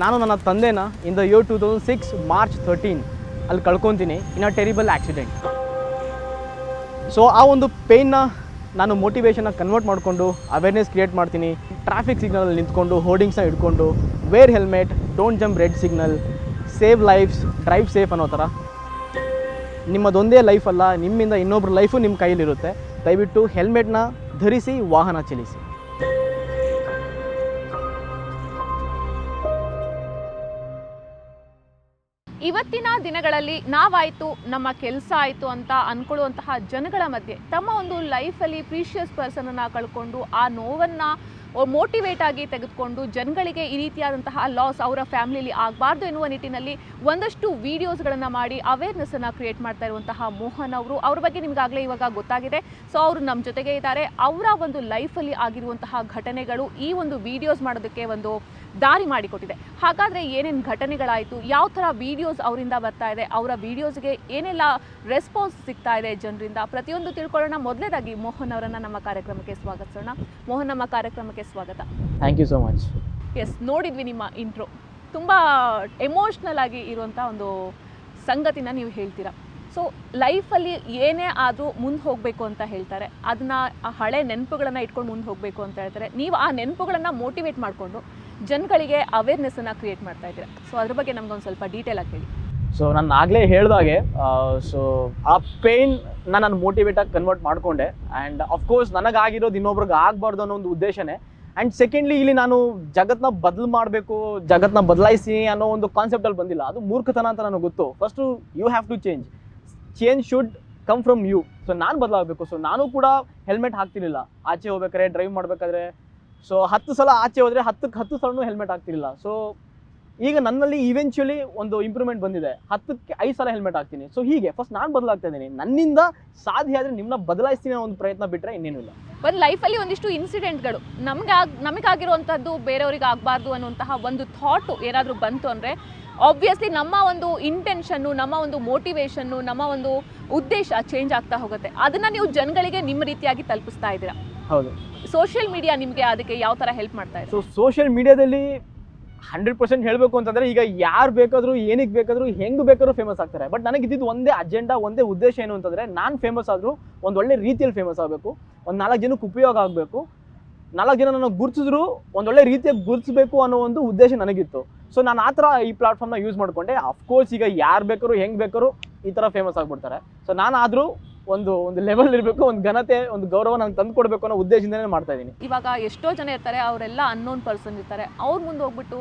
ನಾನು ನನ್ನ ತಂದೆನ in the year two thousand six March thirteen ಅಲ್ಲಿ ಕಳ್ಕೊತೀನಿ. In a terrible accident so ಆ ಒಂದು ಪೇಯ್ನ ನಾನು ಮೋಟಿವೇಶನ್ನ ಕನ್ವರ್ಟ್ ಮಾಡಿಕೊಂಡು ಅವೇರ್ನೆಸ್ ಕ್ರಿಯೇಟ್ ಮಾಡ್ತೀನಿ. ಟ್ರಾಫಿಕ್ ಸಿಗ್ನಲಲ್ಲಿ ನಿಂತ್ಕೊಂಡು ಹೋರ್ಡಿಂಗ್ಸ್ನ ಇಟ್ಕೊಂಡು wear helmet don't jump red signal save lives drive safe ಅನ್ನೋ ಥರ. ನಿಮ್ಮದೊಂದೇ ಲೈಫ್ ಅಲ್ಲ, ನಿಮ್ಮಿಂದ ಇನ್ನೊಬ್ಬರ ಲೈಫು ನಿಮ್ಮ ಕೈಯಲ್ಲಿರುತ್ತೆ. ದಯವಿಟ್ಟು ಹೆಲ್ಮೆಟ್ನ ಧರಿಸಿ, ವಾಹನ ಚಲಿಸಿ. ಇವತ್ತಿನ ದಿನಗಳಲ್ಲಿ ನಾವಾಯಿತು, ನಮ್ಮ ಕೆಲಸ ಆಯಿತು ಅಂತ ಅಂದ್ಕೊಳ್ಳುವಂತಹ ಜನಗಳ ಮಧ್ಯೆ ತಮ್ಮ ಒಂದು ಲೈಫಲ್ಲಿ ಪ್ರೀಷಿಯಸ್ ಪರ್ಸನನ್ನು ಕಳ್ಕೊಂಡು ಆ ನೋವನ್ನು ಮೋಟಿವೇಟ್ ಆಗಿ ತೆಗೆದುಕೊಂಡು ಜನಗಳಿಗೆ ಈ ರೀತಿಯಾದಂತಹ ಲಾಸ್ ಅವರ ಫ್ಯಾಮಿಲಿಯಲ್ಲಿ ಆಗಬಾರ್ದು ಎನ್ನುವ ನಿಟ್ಟಿನಲ್ಲಿ ಒಂದಷ್ಟು ವಿಡಿಯೋಸ್ಗಳನ್ನು ಮಾಡಿ ಅವೇರ್ನೆಸ್ಸನ್ನು ಕ್ರಿಯೇಟ್ ಮಾಡ್ತಾ ಇರುವಂತಹ ಮೋಹನ್ ಅವರು. ಅವ್ರ ಬಗ್ಗೆ ನಿಮಗಾಗಲೇ ಇವಾಗ ಗೊತ್ತಾಗಿದೆ. ಸೊ ಅವರು ನಮ್ಮ ಜೊತೆಗೆ ಇದ್ದಾರೆ. ಅವರ ಒಂದು ಲೈಫಲ್ಲಿ ಆಗಿರುವಂತಹ ಘಟನೆಗಳು ಈ ಒಂದು ವಿಡಿಯೋಸ್ ಮಾಡೋದಕ್ಕೆ ಒಂದು ದಾರಿ ಮಾಡಿಕೊಟ್ಟಿದೆ. ಹಾಗಾದರೆ ಏನೇನು ಘಟನೆಗಳಾಯಿತು? ಯಾವ ಥರ ವಿಡಿಯೋಸ್ ಅವರಿಂದ ಬರ್ತಾ ಇದೆ? ಅವರ ವೀಡಿಯೋಸ್ಗೆ ಏನೆಲ್ಲ ರೆಸ್ಪಾನ್ಸ್ ಸಿಗ್ತಾ ಇದೆ ಜನರಿಂದ? ಪ್ರತಿಯೊಂದು ತಿಳ್ಕೊಳ್ಳೋಣ. ಮೊದಲೇದಾಗಿ ಮೋಹನ್ ಅವರನ್ನು ನಮ್ಮ ಕಾರ್ಯಕ್ರಮಕ್ಕೆ ಸ್ವಾಗತಿಸೋಣ. ಮೋಹನ್ ನಮ್ಮ ಕಾರ್ಯಕ್ರಮಕ್ಕೆ ಸ್ವಾಗತ. Thank you so much yes ನೋಡಿದ್ವಿ ನಿಮ್ಮ ಇಂಟ್ರೋ ತುಂಬ ಎಮೋಷ್ನಲ್ ಆಗಿ ಇರುವಂಥ ಒಂದು ಸಂಗತಿನ ನೀವು ಹೇಳ್ತೀರಾ? ಸೊ ಲೈಫಲ್ಲಿ ಏನೇ ಆದರೂ ಮುಂದೆ ಹೋಗಬೇಕು ಅಂತ ಹೇಳ್ತಾರೆ. ಅದನ್ನ ಆ ಹಳೆ ನೆನಪುಗಳನ್ನು ಇಟ್ಕೊಂಡು ಮುಂದೆ ಹೋಗಬೇಕು ಅಂತ ಹೇಳ್ತಾರೆ. ನೀವು ಆ ನೆನಪುಗಳನ್ನು ಮೋಟಿವೇಟ್ ಮಾಡಿಕೊಂಡು ಜನಗಳಿಗೆ ಅವೇರ್ನೆಸ್ಸನ್ನು ಕ್ರಿಯೇಟ್ ಮಾಡ್ತಾ ಇದ್ದೀರಾ? ಸೊ ಅದ್ರ ಬಗ್ಗೆ ನಮ್ಗೊಂದು ಸ್ವಲ್ಪ ಡೀಟೇಲ್ ಆಗಿ ಹೇಳಿ. ಸೊ ನಾನು ಆಗಲೇ ಹೇಳ್ದಾಗೆ ಸೊ ಆ ಪೇಯ್ನ್ ನಾನು ಮೋಟಿವೇಟಾಗಿ ಕನ್ವರ್ಟ್ ಮಾಡಿಕೊಂಡೆ. ಆ್ಯಂಡ್ ಅಫ್ಕೋರ್ಸ್ ನನಗಾಗಿರೋದು ಇನ್ನೊಬ್ರಿಗೆ ಆಗಬಾರ್ದು ಅನ್ನೋ ಒಂದು ಉದ್ದೇಶನೇ. ಆ್ಯಂಡ್ ಸೆಕೆಂಡ್ಲಿ ಇಲ್ಲಿ ನಾನು ಜಗತ್ತನ್ನ ಬದಲು ಮಾಡಬೇಕು ಜಗತ್ತನ್ನ ಬದಲಾಯಿಸಿ ಅನ್ನೋ ಒಂದು ಕಾನ್ಸೆಪ್ಟಲ್ಲಿ ಬಂದಿಲ್ಲ. ಅದು ಮೂರ್ಖತನ ಅಂತ ನನಗೆ ಗೊತ್ತು. First you have to change change should come from you so ನಾನು ಬದಲಾಗಬೇಕು. ಸೊ ನಾನು ಕೂಡ ಹೆಲ್ಮೆಟ್ ಹಾಕ್ತಿರ್ಲಿಲ್ಲ. ಆಚೆ ಹೋಗ್ಬೇಕಾದ್ರೆ ಡ್ರೈವ್ ಮಾಡಬೇಕಾದ್ರೆ ಸೊ ಹತ್ತು ಸಲ ಆಚೆ ಹೋದರೆ ಹತ್ತಕ್ಕೆ ಹತ್ತು ಸಲನೂ ಹೆಲ್ಮೆಟ್ ಆಗ್ತಿರಲಿಲ್ಲ ಸೊ ಈಗ ನನ್ನಲ್ಲಿ ಇವೆಂಚುಲಿ ಒಂದು ಇಂಪ್ರೂವ್ಮೆಂಟ್ ಬಂದಿದೆ. ಹತ್ತಕ್ಕೆ ಐದು ಸಲ ಹೆಲ್ಮೆಟ್ ಹಾಕ್ತೀನಿ. ಸೊ ಹೀಗೆ ಫಸ್ಟ್ ನಾನು ಬದಲಾಗ್ತಾ ಇದ್ದೀನಿ. ನನ್ನಿಂದ ಸಾಧ್ಯ ಆದರೆ ನಿಮ್ಮನ್ನ ಬದಲಾಯಿಸ್ತೀನಿ ಒಂದು ಪ್ರಯತ್ನ ಬಿಟ್ಟರೆ ಇನ್ನೇನು ಇಲ್ಲ. ಒಂದು ಲೈಫಲ್ಲಿ ಒಂದಿಷ್ಟು ಇನ್ಸಿಡೆಂಟ್ಗಳು ನಮಗೆ ಆಗ, ನಮಗಾಗಿರುವಂಥದ್ದು ಬೇರೆಯವ್ರಿಗೆ ಆಗಬಾರ್ದು ಅನ್ನುವಂತಹ ಒಂದು ಥಾಟು ಏನಾದರೂ ಬಂತು ಅಂದರೆ ಆಬ್ವಿಯಸ್ಲಿ ನಮ್ಮ ಒಂದು ಇಂಟೆನ್ಷನ್ನು ನಮ್ಮ ಒಂದು ಮೋಟಿವೇಶನ್ನು ನಮ್ಮ ಒಂದು ಉದ್ದೇಶ ಚೇಂಜ್ ಆಗ್ತಾ ಹೋಗುತ್ತೆ. ಅದನ್ನು ನೀವು ಜನಗಳಿಗೆ ನಿಮ್ಮ ರೀತಿಯಾಗಿ ತಲುಪಿಸ್ತಾ ಇದ್ದೀರಾ. ಹೌದು. ಸೋಷಿಯಲ್ ಮೀಡಿಯಾ ನಿಮಗೆ ಅದಕ್ಕೆ ಯಾವ ಥರ ಹೆಲ್ಪ್ ಮಾಡ್ತಾ ಇದೆ? ಸೊ ಸೋಷಿಯಲ್ ಮೀಡಿಯಾದಲ್ಲಿ ಹಂಡ್ರೆಡ್ ಪರ್ಸೆಂಟ್ ಹೇಳಬೇಕು ಅಂತಂದರೆ ಈಗ ಯಾರು ಬೇಕಾದರೂ ಏನಕ್ಕೆ ಬೇಕಾದರೂ ಹೆಂಗೆ ಬೇಕಾದರೂ ಫೇಮಸ್ ಆಗ್ತಾರೆ. ಬಟ್ ನನಗೆ ಇದ್ದಿದ್ದು ಒಂದೇ ಅಜೆಂಡಾ ಒಂದೇ ಉದ್ದೇಶ ಏನು ಅಂತಂದರೆ ನಾನು ಫೇಮಸ್ ಆದರೂ ಒಂದು ಒಳ್ಳೆ ರೀತಿಯಲ್ಲಿ ಫೇಮಸ್ ಆಗಬೇಕು ಒಂದು ನಾಲ್ಕು ಜನಕ್ಕೆ ಉಪಯೋಗ ಆಗಬೇಕು. ನಾಲ್ಕು ಜನ ನನಗೆ ಗುರುತಿಸಿದ್ರು ಒಂದೊಳ್ಳೆ ರೀತಿಯಾಗಿ ಗುರುತಿಸಬೇಕು ಅನ್ನೋ ಒಂದು ಉದ್ದೇಶ ನನಗಿತ್ತು. ಸೊ ನಾನು ಆ ಥರ ಈ ಪ್ಲಾಟ್ಫಾರ್ಮ್ನ ಯೂಸ್ ಮಾಡಿಕೊಂಡೆ. ಅಫ್ಕೋರ್ಸ್ ಈಗ ಯಾರು ಬೇಕಾದ್ರು ಹೆಂಗೆ ಬೇಕಾದ್ರು ಈ ಥರ ಫೇಮಸ್ ಆಗಿಬಿಡ್ತಾರೆ. ಸೊ ನಾನು ಆದರೂ ಒಂದು ಒಂದು ಲೆವೆಲ್ ಇರಬೇಕು, ಒಂದು ಘನತೆ, ಒಂದು ಗೌರವ ನಂಗೆ ತಂದು ಕೊಡಬೇಕು ಅನ್ನೋ ಉದ್ದೇಶದಿಂದನೇ ಮಾಡ್ತಾ ಇದ್ದೀನಿ. ಇವಾಗ ಎಷ್ಟೋ ಜನ ಇರ್ತಾರೆ, ಅವರೆಲ್ಲ ಅನ್ನೋನ್ ಪರ್ಸನ್ ಇರ್ತಾರೆ. ಅವ್ರ ಮುಂದೆ ಹೋಗ್ಬಿಟ್ಟು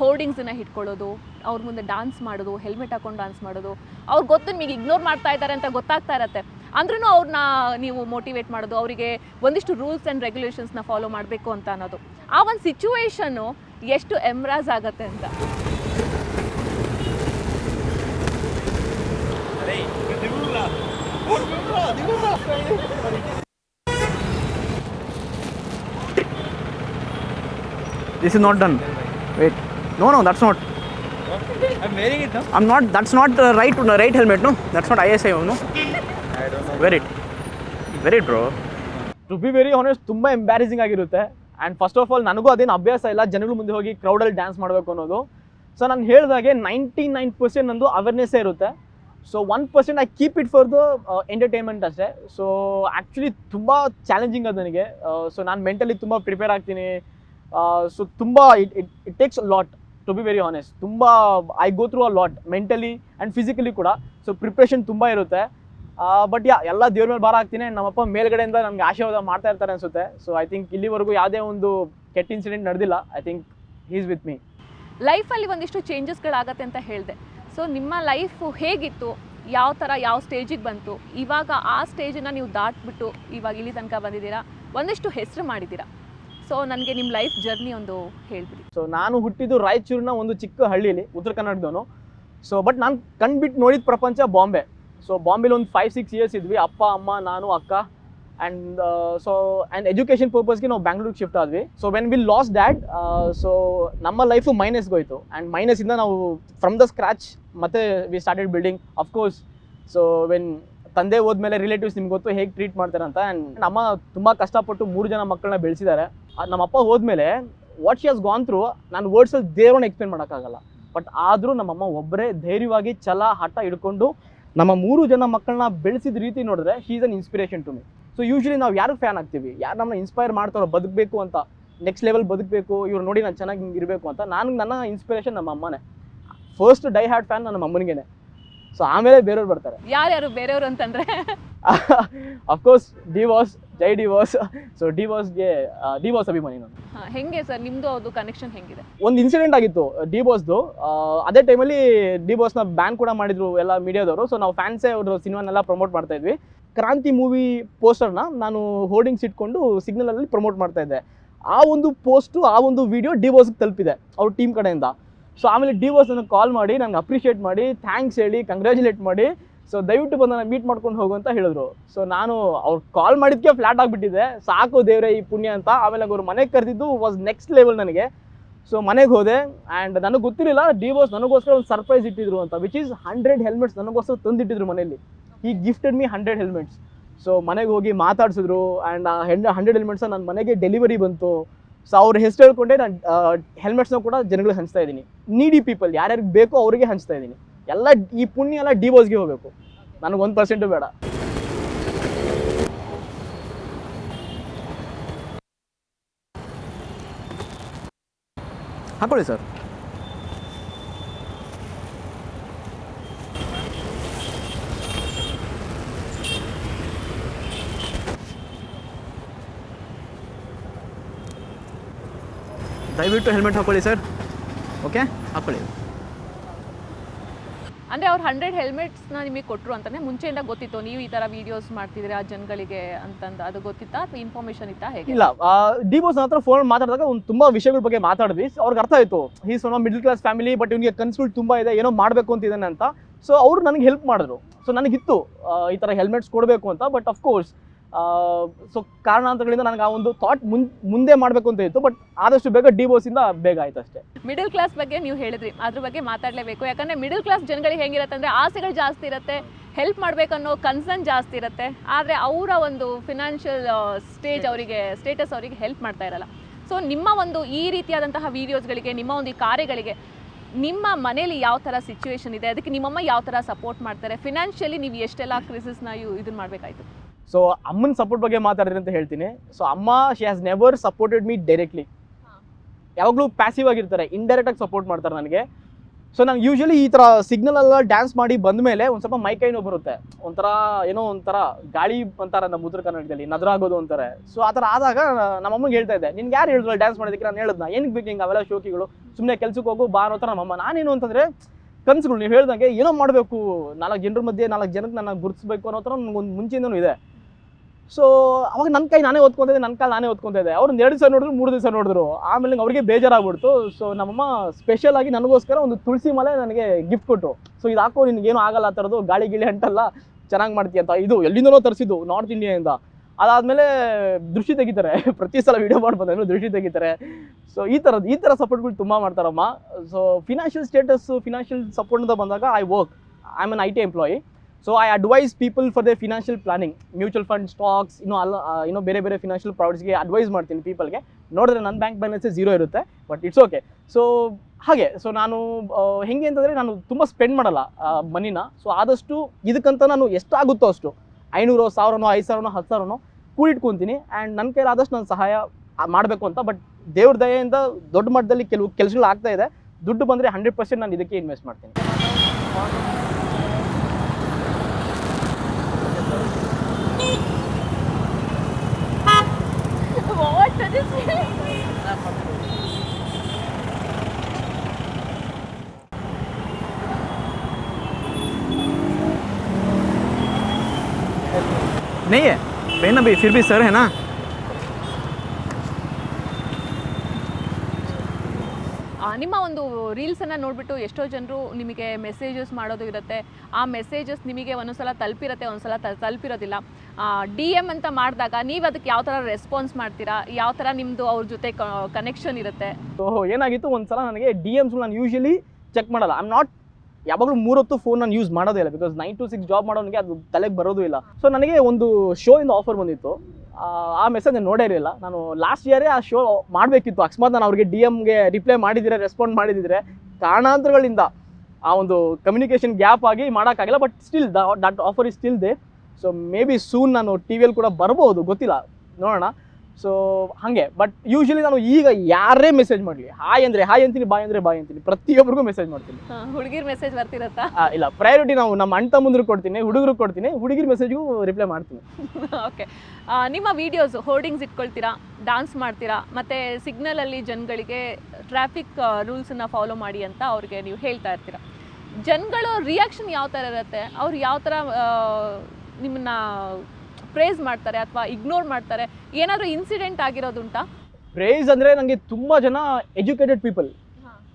ಹೋರ್ಡಿಂಗ್ಸನ್ನು ಹಿಡ್ಕೊಳ್ಳೋದು, ಅವ್ರ ಮುಂದೆ ಡಾನ್ಸ್ ಮಾಡೋದು ಹೆಲ್ಮೆಟ್ ಹಾಕೊಂಡು ಡಾನ್ಸ್ ಮಾಡೋದು, ಅವ್ರು ಗೊತ್ತು ನಿಮಗೆ ಇಗ್ನೋರ್ ಮಾಡ್ತಾ ಇದ್ದಾರೆ ಅಂತ ಗೊತ್ತಾಗ್ತಾ ಇರತ್ತೆ. ಅಂದ್ರೂ ಅವ್ರನ್ನ ನೀವು ಮೋಟಿವೇಟ್ ಮಾಡೋದು, ಅವರಿಗೆ ಒಂದಿಷ್ಟು ರೂಲ್ಸ್ ಆ್ಯಂಡ್ ರೆಗ್ಯುಲೇಷನ್ಸ್ನ ಫಾಲೋ ಮಾಡಬೇಕು ಅಂತ ಅನ್ನೋದು. ಆ ಒಂದು ಸಿಚುವೇಶನ್ನು ಎಷ್ಟು ಎಮ್ರಾಜ್ ಆಗುತ್ತೆ ಅಂತ. This is not done. Wait. No, no, that's not. I'm wearing it now. I'm not. That's not the right right helmet. No, that's not ISI. No. I don't know. Wear it. Wear it, bro. To be very honest ತುಂಬ embarrassing ಆಗಿರುತ್ತೆ and first of all ನನಗೂ ಅದೇನು ಅಭ್ಯಾಸ ಇಲ್ಲ ಜನಗಳ ಮುಂದೆ ಹೋಗಿ ಕ್ರೌಡಲ್ಲಿ dance ಮಾಡಬೇಕು ಅನ್ನೋದು ಸೊ ನಾನು ಹೇಳಿದಾಗೆ ನೈಂಟಿ ನೈನ್ ಪರ್ಸೆಂಟ್ ನಂದು ಅವೇರ್ನೆಸ್ಸೇ ಇರುತ್ತೆ so one percent I keep it for the entertainment ಅಷ್ಟೇ. ಸೊ ಆ್ಯಕ್ಚುಲಿ ತುಂಬ ಚಾಲೆಂಜಿಂಗ್ ಅದು ನನಗೆ. ಸೊ ನಾನು ಮೆಂಟಲಿ ತುಂಬ ಪ್ರಿಪೇರ್ ಆಗ್ತೀನಿ. ಸೊ ತುಂಬ it it it takes lot to be very honest ತುಂಬ I go through a lot mentally and physically ಕೂಡ. ಸೊ ಪ್ರಿಪ್ರೇಷನ್ ತುಂಬ ಇರುತ್ತೆ. ಬಟ್ ಯಾ ಎಲ್ಲ ದೇವ್ರ ಮೇಲೆ ಭಾರ ಆಗ್ತೀನಿ ನಮ್ಮಪ್ಪ ಮೇಲ್ಗಡೆಯಿಂದ ನಮಗೆ ಆಶೀರ್ವಾದ ಮಾಡ್ತಾ ಇರ್ತಾರೆ ಅನಿಸುತ್ತೆ. ಸೊ ಐ ಥಿಂಕ್ ಇಲ್ಲಿವರೆಗೂ ಯಾವುದೇ ಒಂದು ಕೆಟ್ಟ ಇನ್ಸಿಡೆಂಟ್ ನಡೆದಿಲ್ಲ. I think he's with me ಲೈಫಲ್ಲಿ ಒಂದಿಷ್ಟು ಚೇಂಜಸ್ಗಳಾಗತ್ತೆ ಅಂತ ಹೇಳಿದೆ. ಸೊ ನಿಮ್ಮ ಲೈಫು ಹೇಗಿತ್ತು? ಯಾವ ಥರ ಯಾವ ಸ್ಟೇಜಿಗೆ ಬಂತು, ಇವಾಗ ಆ ಸ್ಟೇಜನ್ನು ನೀವು ದಾಟ್ಬಿಟ್ಟು ಇವಾಗ ಇಲ್ಲಿ ತನಕ ಬಂದಿದ್ದೀರಾ? ಒಂದಿಷ್ಟು ಹೆಸರು ಮಾಡಿದ್ದೀರಾ? ಸೊ ನನಗೆ ನಿಮ್ಮ ಲೈಫ್ ಜರ್ನಿ ಒಂದು ಹೇಳ್ಬಿಡಿ. ಸೊ ನಾನು ಹುಟ್ಟಿದ್ದು ರಾಯಚೂರಿನ ಒಂದು ಚಿಕ್ಕ ಹಳ್ಳಿಲಿ, ಉತ್ತರ ಕನ್ನಡದವನು. ಸೊ ಬಟ್ ನಾನು ಕಣ್ಬಿಟ್ಟು ನೋಡಿದ ಪ್ರಪಂಚ ಬಾಂಬೆ. ಸೊ ಬಾಂಬೆಲಿ ಒಂದು ಫೈವ್ ಸಿಕ್ಸ್ ಇಯರ್ಸ್ ಇದ್ವಿ. ಅಪ್ಪ, ಅಮ್ಮ, ನಾನು, ಅಕ್ಕ. ಆ್ಯಂಡ್ ಸೊ ಆ್ಯಂಡ್ ಎಜುಕೇಷನ್ ಪರ್ಪಸ್ಗೆ ನಾವು ಬ್ಯಾಂಗ್ಳೂರಿಗೆ ಶಿಫ್ಟ್ ಆದ್ವಿ. So when will lost dad so ನಮ್ಮ ಲೈಫು ಮೈನಸ್ಗೆ ಹೋಯ್ತು ಆ್ಯಂಡ್ ಮೈನಸಿಂದ ನಾವು ಫ್ರಮ್ ದ ಸ್ಕ್ರಾಚ್ ಮತ್ತೆ we started building of course so when ತಂದೆ ಹೋದ್ಮೇಲೆ ರಿಲೇಟಿವ್ಸ್ ನಿಮ್ಗೆ ಗೊತ್ತು ಹೇಗೆ ಟ್ರೀಟ್ ಮಾಡ್ತಾರೆ ಅಂತ. ಆ್ಯಂಡ್ ನಮ್ಮ ತುಂಬ ಕಷ್ಟಪಟ್ಟು ಮೂರು ಜನ ಮಕ್ಕಳನ್ನ ಬೆಳೆಸಿದ್ದಾರೆ. ನಮ್ಮಪ್ಪ ಹೋದ್ಮೇಲೆ what she has gone through ನಾನು ವರ್ಡ್ಸಲ್ಲಿ ದೇವ್ರನ್ನ ಎಕ್ಸ್ಪ್ಲೇನ್ ಮಾಡೋಕ್ಕಾಗಲ್ಲ. ಬಟ್ ಆದರೂ ನಮ್ಮಮ್ಮ ಒಬ್ಬರೇ ಧೈರ್ಯವಾಗಿ ಛಲ, ಹಠ ಹಿಡ್ಕೊಂಡು ನಮ್ಮ ಮೂರು ಜನ ಮಕ್ಕಳನ್ನ ಬೆಳೆಸಿದ ರೀತಿ ನೋಡಿದ್ರೆ she is an inspiration to me so usually ನಾವು ಯಾರು ಫ್ಯಾನ್ ಆಗ್ತೀವಿ? ಯಾರು ನಮ್ಮನ್ನ ಇನ್ಸ್ಪೈರ್ ಮಾಡ್ತಾರೋ ಬದುಕಬೇಕು ಅಂತ. ನೆಕ್ಸ್ಟ್ ಲೆವೆಲ್ ಬದುಕಬೇಕು ಇವ್ರು ನೋಡಿ ನಾನು ಚೆನ್ನಾಗಿ ಹಿಂಗೆ ಇರಬೇಕು ಅಂತ. ನಾನು ನನ್ನ ಇನ್ಸ್ಪಿರೇಷನ್ ನಮ್ಮ ಅಮ್ಮನೇ. ಫಸ್ಟ್ ಡೈ ಹ್ಯಾಡ್ ಫ್ಯಾನ್ ನನ್ನ ಅಮ್ಮನಿಗೆ ಸೊ ಆಮೇಲೆ ಬೇರೆಯವ್ರು ಬರ್ತಾರೆ. ಯಾರ್ಯಾರು ಬೇರೆಯವರು ಅಂತಂದ್ರೆ? Of course D Boss Jai D Boss so D ವಾಸ್ಗೆ D Boss ಅಭಿಮಾನಿ ನಾನು. ಹೆಂಗೆ ಸರ್? ನಿಮ್ದು ಅದು ಕನೆಕ್ಷನ್ ಹೆಂಗಿದೆ? ಒಂದು ಇನ್ಸಿಡೆಂಟ್ ಆಗಿತ್ತು ಡಿ ಬಾಸ್ದು ಅದೇ ಟೈಮಲ್ಲಿ ಡಿ ಬಾಸ್ನ ಬ್ಯಾನ್ ಕೂಡ ಮಾಡಿದ್ರು ಎಲ್ಲ ಮೀಡಿಯಾದವರು ಸೊ ನಾವು ಫ್ಯಾನ್ಸೇ ಅವರು ಸಿನಿಮಾನೆಲ್ಲ ಪ್ರಮೋಟ್ ಮಾಡ್ತಾ ಇದ್ವಿ. ಕ್ರಾಂತಿ ಮೂವಿ ಪೋಸ್ಟರ್ನ ನಾನು ಹೋರ್ಡಿಂಗ್ಸ್ ಇಟ್ಕೊಂಡು ಸಿಗ್ನಲಲ್ಲಿ ಪ್ರಮೋಟ್ ಮಾಡ್ತಾ ಇದ್ದೆ. ಆ ಒಂದು ಪೋಸ್ಟು, ಆ ಒಂದು ವಿಡಿಯೋ ಡಿ ತಲುಪಿದೆ ಅವ್ರ ಟೀಮ್ ಕಡೆಯಿಂದ. ಸೊ ಆಮೇಲೆ ಡಿ ನನಗೆ ಕಾಲ್ ಮಾಡಿ, ನಂಗೆ ಅಪ್ರಿಷಿಯೇಟ್ ಮಾಡಿ, ಥ್ಯಾಂಕ್ಸ್ ಹೇಳಿ, ಕಂಗ್ರ್ಯಾಚುಲೇಟ್ ಮಾಡಿ, ಸೊ ದಯವಿಟ್ಟು ಬಂದು ಮೀಟ್ ಮಾಡ್ಕೊಂಡು ಹೋಗು ಅಂತ ಹೇಳಿದ್ರು. ಸೊ ನಾನು ಅವ್ರು ಕಾಲ್ ಮಾಡಿದ್ಕೆ ಫ್ಲಾಟ್ ಆಗಿಬಿಟ್ಟಿದೆ. ಸಾಕು ದೇವ್ರೆ ಈ ಪುಣ್ಯ ಅಂತ. ಆಮೇಲೆ ಅವ್ರು ಮನೆಗೆ ಕರೆದಿದ್ದು ವಾಸ್ ನೆಕ್ಸ್ಟ್ ಲೆವೆಲ್ ನನಗೆ. ಸೊ ಮನೆಗೆ ಹೋದೆ ಆ್ಯಂಡ್ ನನಗೆ ಗೊತ್ತಿರಲಿಲ್ಲ ಡಿ ಬಾಸ್ ನನಗೋಸ್ಕರ ಒಂದು ಸರ್ಪ್ರೈಸ್ ಇಟ್ಟಿದ್ರು ಅಂತ ವಿಚ್ ಈಸ್ ಹಂಡ್ರೆಡ್ ಹೆಲ್ಮೆಟ್ಸ್ ನನಗೋಸ್ಕರ ತಂದಿಟ್ಟಿದ್ರು ಮನೆಯಲ್ಲಿ ಈ gifted me hundred helmets so ಮನೆಗೆ ಹೋಗಿ ಮಾತಾಡ್ಸಿದ್ರು ಆ್ಯಂಡ್ ಆ ಹೆಂಡ್ ಹಂಡ್ರೆಡ್ ಹೆಲ್ಮೆಟ್ಸ್ ನನ್ನ ಮನೆಗೆ ಡೆಲಿವರಿ ಬಂತು. ಸೊ ಅವ್ರ ಹೆಸರು ಹೇಳ್ಕೊಂಡೆ ನಾನು ಹೆಲ್ಮೆಟ್ಸ್ನ ಕೂಡ ಜನಗಳಿಗೆ ಹಂಚ್ತಾ ಇದ್ದೀನಿ. ನೀಡಿ ಪೀಪಲ್ ಯಾರ್ಯಾರಿಗೆ ಬೇಕೋ ಅವರಿಗೆ ಹಂಚ್ತಾ ಇದ್ದೀನಿ. ಎಲ್ಲ ಈ ಪುಣ್ಯ ಎಲ್ಲ ಡಿ ಬಾಸ್ಗೆ ಹೋಗಬೇಕು. ನನಗೆ ಒಂದು ಪರ್ಸೆಂಟು ಬೇಡ. ಹಾಕೊಳ್ಳಿ ಸರ್. ದಯವಿಟ್ಟು ಹೆಲ್ಮೆಟ್ ಹಾಕೊಳ್ಳಿ ಸರ್. ಓಕೆ? ಹಾಕೊಳ್ಳಿ. ಅಂದ್ರೆ ಅವ್ರು ಹಂಡ್ರೆಡ್ ಹೆಲ್ಮೆಟ್ಸ್ನ ನಿಮಗೆ ಕೊಟ್ಟರು ಅಂತಲೇ ಮುಂಚೆಯಿಂದ ಗೊತ್ತಿತ್ತು, ನೀವು ಈ ತರ ವಿಡಿಯೋಸ್ ಆ ಜನಗಳಿಗೆ ಅಂತಂದು, ಅದು ಗೊತ್ತಿತ್ತಾ ಅಥವಾ ಇನ್ಫಾರ್ಮೇಶನ್ ಇತ್ತಾ ಹೇಗೆ? ಇಲ್ಲ ಡಿ ಬೋಸ್ ಹತ್ರ ಫೋನ್ ಮಾತಾಡಿದಾಗ ಒಂದು ತುಂಬಾ ವಿಷಯಗಳ ಬಗ್ಗೆ ಮಾತಾಡಿದ್ವಿ. ಅವ್ರಿಗೆ ಅರ್ಥ ಆಯ್ತು he's one middle class family but ಇವನಿಗೆ ಕನ್ಸುಗಳು ತುಂಬಾ ಇದೆ, ಏನೋ ಮಾಡಬೇಕು ಅಂತ ಇದ್ದಾನೆ ಅಂತ. ಸೊ ಅವ್ರು ನನಗೆ ಹೆಲ್ಪ್ ಮಾಡಿದ್ರು. ಸೊ ನನಗಿತ್ತು ಈ ಥರ ಹೆಲ್ಮೆಟ್ಸ್ ಕೊಡಬೇಕು ಅಂತ ಬಟ್ ಅಫ್ಕೋರ್ಸ್ ಸೊ ಕಾರಣಾಂತರಗಳಿಂದ ನನಗೆ ಆ ಒಂದು ಥಾಟ್ ಮುನ್, ಮುಂದೆ ಮಾಡಬೇಕು ಅಂತ ಇತ್ತು ಬಟ್ ಆದಷ್ಟು ಬೇಗ ಡಿವೋರ್ಸಿಂದ ಬೇಗ ಆಯ್ತು ಅಷ್ಟೇ. ಮಿಡಲ್ ಕ್ಲಾಸ್ ಬಗ್ಗೆ ನೀವು ಹೇಳಿದ್ರಿ, ಅದ್ರ ಬಗ್ಗೆ ಮಾತಾಡಲೇಬೇಕು. ಯಾಕಂದ್ರೆ ಮಿಡಲ್ ಕ್ಲಾಸ್ ಜನಗಳಿಗೆ ಹೆಂಗಿರುತ್ತೆ ಅಂದ್ರೆ ಆಸೆಗಳು ಜಾಸ್ತಿ ಇರುತ್ತೆ ಹೆಲ್ಪ್ ಮಾಡಬೇಕನ್ನೋ ಕನ್ಸರ್ನ್ ಜಾಸ್ತಿ ಇರುತ್ತೆ, ಆದರೆ ಅವರ ಒಂದು ಫಿನಾನ್ಷಿಯಲ್ ಸ್ಟೇಜ್ ಅವರಿಗೆ ಸ್ಟೇಟಸ್ ಅವರಿಗೆ ಹೆಲ್ಪ್ ಮಾಡ್ತಾ ಇರಲ್ಲ. ಸೊ ನಿಮ್ಮ ಒಂದು ಈ ರೀತಿಯಾದಂತಹ ವೀಡಿಯೋಸ್ಗಳಿಗೆ ನಿಮ್ಮ ಒಂದು ಈ ಕಾರ್ಯಗಳಿಗೆ, ನಿಮ್ಮ ಮನೇಲಿ ಯಾವ ಥರ ಸಿಚುವೇಶನ್ ಇದೆ, ಅದಕ್ಕೆ ನಿಮ್ಮಮ್ಮ ಯಾವ ಥರ ಸಪೋರ್ಟ್ ಮಾಡ್ತಾರೆ ಫಿನಾನ್ಷಿಯಲಿ ನೀವು ಎಷ್ಟೆಲ್ಲ ಕ್ರಿಸಿಸ್ನ ಯು ಇದನ್ನ ಮಾಡಬೇಕಾಯ್ತು? ಸೊ ಅಮ್ಮನ ಸಪೋರ್ಟ್ ಬಗ್ಗೆ ಮಾತಾಡಿದ್ರೆ ಅಂತ ಹೇಳ್ತೀನಿ. ಸೊ ಅಮ್ಮ she has never supported me directly ಯಾವಾಗಲೂ ಪ್ಯಾಸಿವ್ ಆಗಿರ್ತಾರೆ. ಇಂಡೈರೆಕ್ಟಾಗಿ ಸಪೋರ್ಟ್ ಮಾಡ್ತಾರೆ ನನಗೆ. ಸೊ ನಂಗೆ ಯೂಶಲಿ ಈ ಥರ ಸಿಗ್ನಲ್ ಎಲ್ಲ ಡ್ಯಾನ್ಸ್ ಮಾಡಿ ಬಂದ ಮೇಲೆ ಒಂದು ಸ್ವಲ್ಪ ಮೈ ನೋವು ಬರುತ್ತೆ. ಒಂಥರ ಏನೋ ಒಂಥರ ಗಾಳಿ ಅಂತಾರೆ ನಮ್ಮ ಉತ್ತರ ಕನ್ನಡದಲ್ಲಿ ನದರಾಗೋದು ಅಂತಾರೆ. ಸೊ ಆ ಥರ ಆದಾಗ ನಮ್ಮಮ್ಮಗೆ ಹೇಳ್ತಾ ಇದ್ದೆ, ನಿನ್ಗೆ ಯಾರು ಹೇಳಿದ್ರು ಡ್ಯಾನ್ಸ್ ಮಾಡೋದಕ್ಕೆ? ನಾನು ಹೇಳಿದ್ನ. ಏನಕ್ಕೆ ಬೇಕು ಹಿಂಗೆ ಅವೆಲ್ಲ ಶೋಕಿಗಳು? ಸುಮ್ಮನೆ ಕೆಲಸಕ್ಕೆ ಹೋಗು, ಬಾ ಅನ್ನೋ ಥರ ನಮ್ಮಮ್ಮ ನಾನೇನು ಅಂತಂದರೆ ಕನಸುಗಳು, ನೀವು ಹೇಳ್ದಂಗೆ ಏನೋ ಮಾಡಬೇಕು. ನಾಲ್ಕು ಜನರ ಮಧ್ಯೆ ನಾಲ್ಕು ಜನಕ್ಕೆ ನನ್ನ ಗುರುತಿಸ್ಬೇಕು ಅನ್ನೋ ಥರ ನನಗೊಂದು ಮುಂಚೆಯಿಂದನೂ ಇದೆ. ಸೊ ಅವಾಗ ನನ್ನ ಕೈ ನಾನೇ ಓದ್ಕೊತಿದ್ದೆ ನನ್ನ ಕಾಲು ನಾನೇ ಓದ್ಕೊಂತ ಇದ್ದೆ. ಅವ್ರು ಎರಡು ದಿವಸ ನೋಡಿದ್ರು, ಮೂರು ದಿವಸ ನೋಡಿದ್ರು. ಆಮೇಲೆ ಅವ್ರಿಗೆ ಬೇಜಾರಾಗ್ಬಿಡ್ತು. ಸೊ ನಮ್ಮಮ್ಮ ಸ್ಪೆಷಲ್ ಆಗಿ ನನಗೋಸ್ಕರ ಒಂದು ತುಳಸಿ ಮಲೆ ನನಗೆ ಗಿಫ್ಟ್ ಕೊಟ್ಟು ಸೊ ಇದು ಹಾಕೋ, ನಿನಗೇನು ಆಗಲ್ಲ ಆ ಥರದ್ದು ಗಾಳಿ ಗಿಳಿ ಅಂಟಲ್ಲ ಚೆನ್ನಾಗಿ ಮಾಡ್ತೀಯ ಅಂತ. ಇದು ಎಲ್ಲಿಂದನೋ ತರಿಸಿದ್ದು ನಾರ್ತ್ ಇಂಡಿಯಾಯಿಂದ ಅದಾದಮೇಲೆ ದೃಷ್ಟಿ ತೆಗಿತಾರೆ. ಪ್ರತಿ ಸಲ ವಿಡಿಯೋ ಮಾಡಿ ಬಂದ್ರೆ ದೃಷ್ಟಿ ತೆಗಿತಾರೆ. ಸೊ ಈ ಥರದ್ದು ಈ ಥರ ಸಪೋರ್ಟ್ಗಳು ತುಂಬ ಮಾಡ್ತಾರಮ್ಮ. So financial status financial support ಅಂತ ಬಂದಾಗ I work I am an I T employee so I advise people for they financial planning mutual fund stocks ಇನ್ನೂ ಅಲ್ಲ ಇನ್ನೂ ಬೇರೆ ಬೇರೆ ಫಿನಾನ್ಷಿಯಲ್ ಪ್ರಾಡಕ್ಟ್ಸ್ಗೆ ಅಡ್ವೈಸ್ ಮಾಡ್ತೀನಿ ಪೀಪಲ್ಗೆ ನೋಡಿದ್ರೆ ನನ್ನ ಬ್ಯಾಂಕ್ ಬ್ಯಾಲೆನ್ಸೇ ಝೀರೋ ಇರುತ್ತೆ ಬಟ್ ಇಟ್ಸ್ ಓಕೆ ಸೊ ಹಾಗೆ ಸೊ ನಾನು ಹೆಂಗೆ ಅಂತಂದರೆ ನಾನು ತುಂಬ ಸ್ಪೆಂಡ್ ಮಾಡಲ್ಲ ಮನಿನ ಸೊ ಆದಷ್ಟು ಇದಕ್ಕಂತ ನಾನು ಎಷ್ಟಾಗುತ್ತೋ ಅಷ್ಟು, ಐನೂರು, ಸಾವಿರನೋ, ಐದು ಸಾವಿರನೋ, ಹತ್ತು ಸಾವಿರನೋ ಕೂಡಿಟ್ಕೊತೀನಿ. ಆ್ಯಂಡ್ ನನ್ನ ಕೈಲಿ ಆದಷ್ಟು ನಾನು ಸಹಾಯ ಮಾಡಬೇಕು ಅಂತ ಬಟ್ ದೇವ್ರ ದಯೆಯಿಂದ ದೊಡ್ಡ ಮಟ್ಟದಲ್ಲಿ ಕೆಲವು ಕೆಲಸಗಳು ಆಗ್ತಾ ಇದೆ. ದುಡ್ಡು ಬಂದರೆ ಹಂಡ್ರೆಡ್ ಪರ್ಸೆಂಟ್ ನಾನು ಇದಕ್ಕೆ ಇನ್ವೆಸ್ಟ್ ಮಾಡ್ತೀನಿ. नहीं है पेन अभी फिर भी सर है ना ಆ, ನಿಮ್ಮ ಒಂದು ರೀಲ್ಸನ್ನು ನೋಡಿಬಿಟ್ಟು ಎಷ್ಟೋ ಜನರು ನಿಮಗೆ ಮೆಸೇಜಸ್ ಮಾಡೋದು ಇರುತ್ತೆ ಆ ಮೆಸೇಜಸ್ ನಿಮಗೆ ಒಂದೊಂದ್ಸಲ ತಲುಪಿರುತ್ತೆ ಒಂದೊಂದ್ಸಲ ತಲ್- ತಲುಪಿರೋದಿಲ್ಲ ಡಿ ಎಮ್ ಅಂತ ಮಾಡಿದಾಗ ನೀವು ಅದಕ್ಕೆ ಯಾವ ಥರ ರೆಸ್ಪಾನ್ಸ್ ಮಾಡ್ತೀರಾ ಯಾವ ಥರ ನಿಮ್ಮದು ಅವ್ರ ಜೊತೆ ಕನೆಕ್ಷನ್ ಇರುತ್ತೆ ಸೊ ಏನಾಗಿತ್ತು ಒಂದ್ಸಲ ನನಗೆ ಡಿ ಎಮ್ಸ್ ನಾನು ಯೂಶಲಿ ಚೆಕ್ ಮಾಡಲ್ಲ ಐಮ್ ನಾಟ್ ಯಾವಾಗಲೂ ಮೂರೊತ್ತು ಫೋನ್ ನಾನು ಯೂಸ್ ಮಾಡೋದೇ ಇಲ್ಲ because nine to six job ಮಾಡೋನಿಗೆ ಅದು ತಲೆಗೆ ಬರೋದು ಇಲ್ಲ. ಸೊ ನನಗೆ ಒಂದು ಶೋ ಆಫರ್ ಬಂದಿತ್ತು. ಆ ಮೆಸೇಜ್ ನಾನು ನೋಡೇ ಇರಲಿಲ್ಲ. ನಾನು ಲಾಸ್ಟ್ ಇಯರೇ ಆ ಶೋ ಮಾಡಬೇಕಿತ್ತು. ಅಕಸ್ಮಾತ್ ನಾನು ಅವ್ರಿಗೆ ಡಿ ಎಮ್ಗೆ ರಿಪ್ಲೈ ಮಾಡಿದರೆ ರೆಸ್ಪಾಂಡ್ ಮಾಡಿದಿದ್ರೆ ಕಾರಣಾಂತರಗಳಿಂದ ಆ ಒಂದು ಕಮ್ಯುನಿಕೇಷನ್ ಗ್ಯಾಪ್ ಆಗಿ ಮಾಡೋಕ್ಕಾಗಿಲ್ಲ but still that offer is still there so maybe soon ನಾನು ಟಿ ವಿಯಲ್ಲಿ ಕೂಡ ಬರ್ಬೋದು, ಗೊತ್ತಿಲ್ಲ. ನೋಡೋಣ. ಸೊ ಹಾಗೆ. ಬಟ್ ಯೂಶಲಿ ನಾನು ಈಗ ಯಾರೇ ಮೆಸೇಜ್ ಮಾಡಲಿ ಹಾಯ್ ಅಂದರೆ ಹಾಯ್ ಅಂತೀನಿ ಬಾಯ್ ಅಂದರೆ ಬಾಯ್ ಅಂತೀನಿ ಪ್ರತಿಯೊಬ್ಬರಿಗೂ ಮೆಸೇಜ್ ಮಾಡ್ತೀನಿ. ಹುಡುಗಿರ್ ಮೆಸೇಜ್ ಬರ್ತಿರತ್ತಾ? ಇಲ್ಲ. ಪ್ರಯಾರಿಟಿ ನಾವು ನಮ್ಮ ಅಣ್ಣ ತಮ್ಮಂದ್ರು ಕೊಡ್ತೀನಿ ಹುಡುಗರು ಕೊಡ್ತೀನಿ ಹುಡುಗಿರ್ ಮೆಸೇಜ್ಗೂ ರಿಪ್ಲೈ ಮಾಡ್ತೀನಿ. ಓಕೆ ನಿಮ್ಮ ವಿಡಿಯೋಸ್ ಹೋರ್ಡಿಂಗ್ಸ್ ಇಟ್ಕೊಳ್ತೀರಾ? ಡಾನ್ಸ್ ಮಾಡ್ತೀರಾ? ಮತ್ತು ಸಿಗ್ನಲಲ್ಲಿ ಜನಗಳಿಗೆ ಟ್ರಾಫಿಕ್ ರೂಲ್ಸನ್ನು ಫಾಲೋ ಮಾಡಿ ಅಂತ ಅವ್ರಿಗೆ ನೀವು ಹೇಳ್ತಾ ಇರ್ತೀರಾ? ಜನಗಳು ರಿಯಾಕ್ಷನ್ ಯಾವ ಥರ ಇರುತ್ತೆ? ಅವ್ರು ಯಾವ ಥರ ನಿಮ್ಮನ್ನ ಪ್ರೇಸ್ ಮಾಡ್ತಾರೆ ಅಥವಾ ಇಗ್ನೋರ್ ಮಾಡ್ತಾರೆ? ಏನಾದರೂ ಇನ್ಸಿಡೆಂಟ್ ಆಗಿರೋದುಂಟಾ? ಪ್ರೇಸ್ ಅಂದರೆ ನನಗೆ ತುಂಬ ಜನ ಎಜುಕೇಟೆಡ್ ಪೀಪಲ್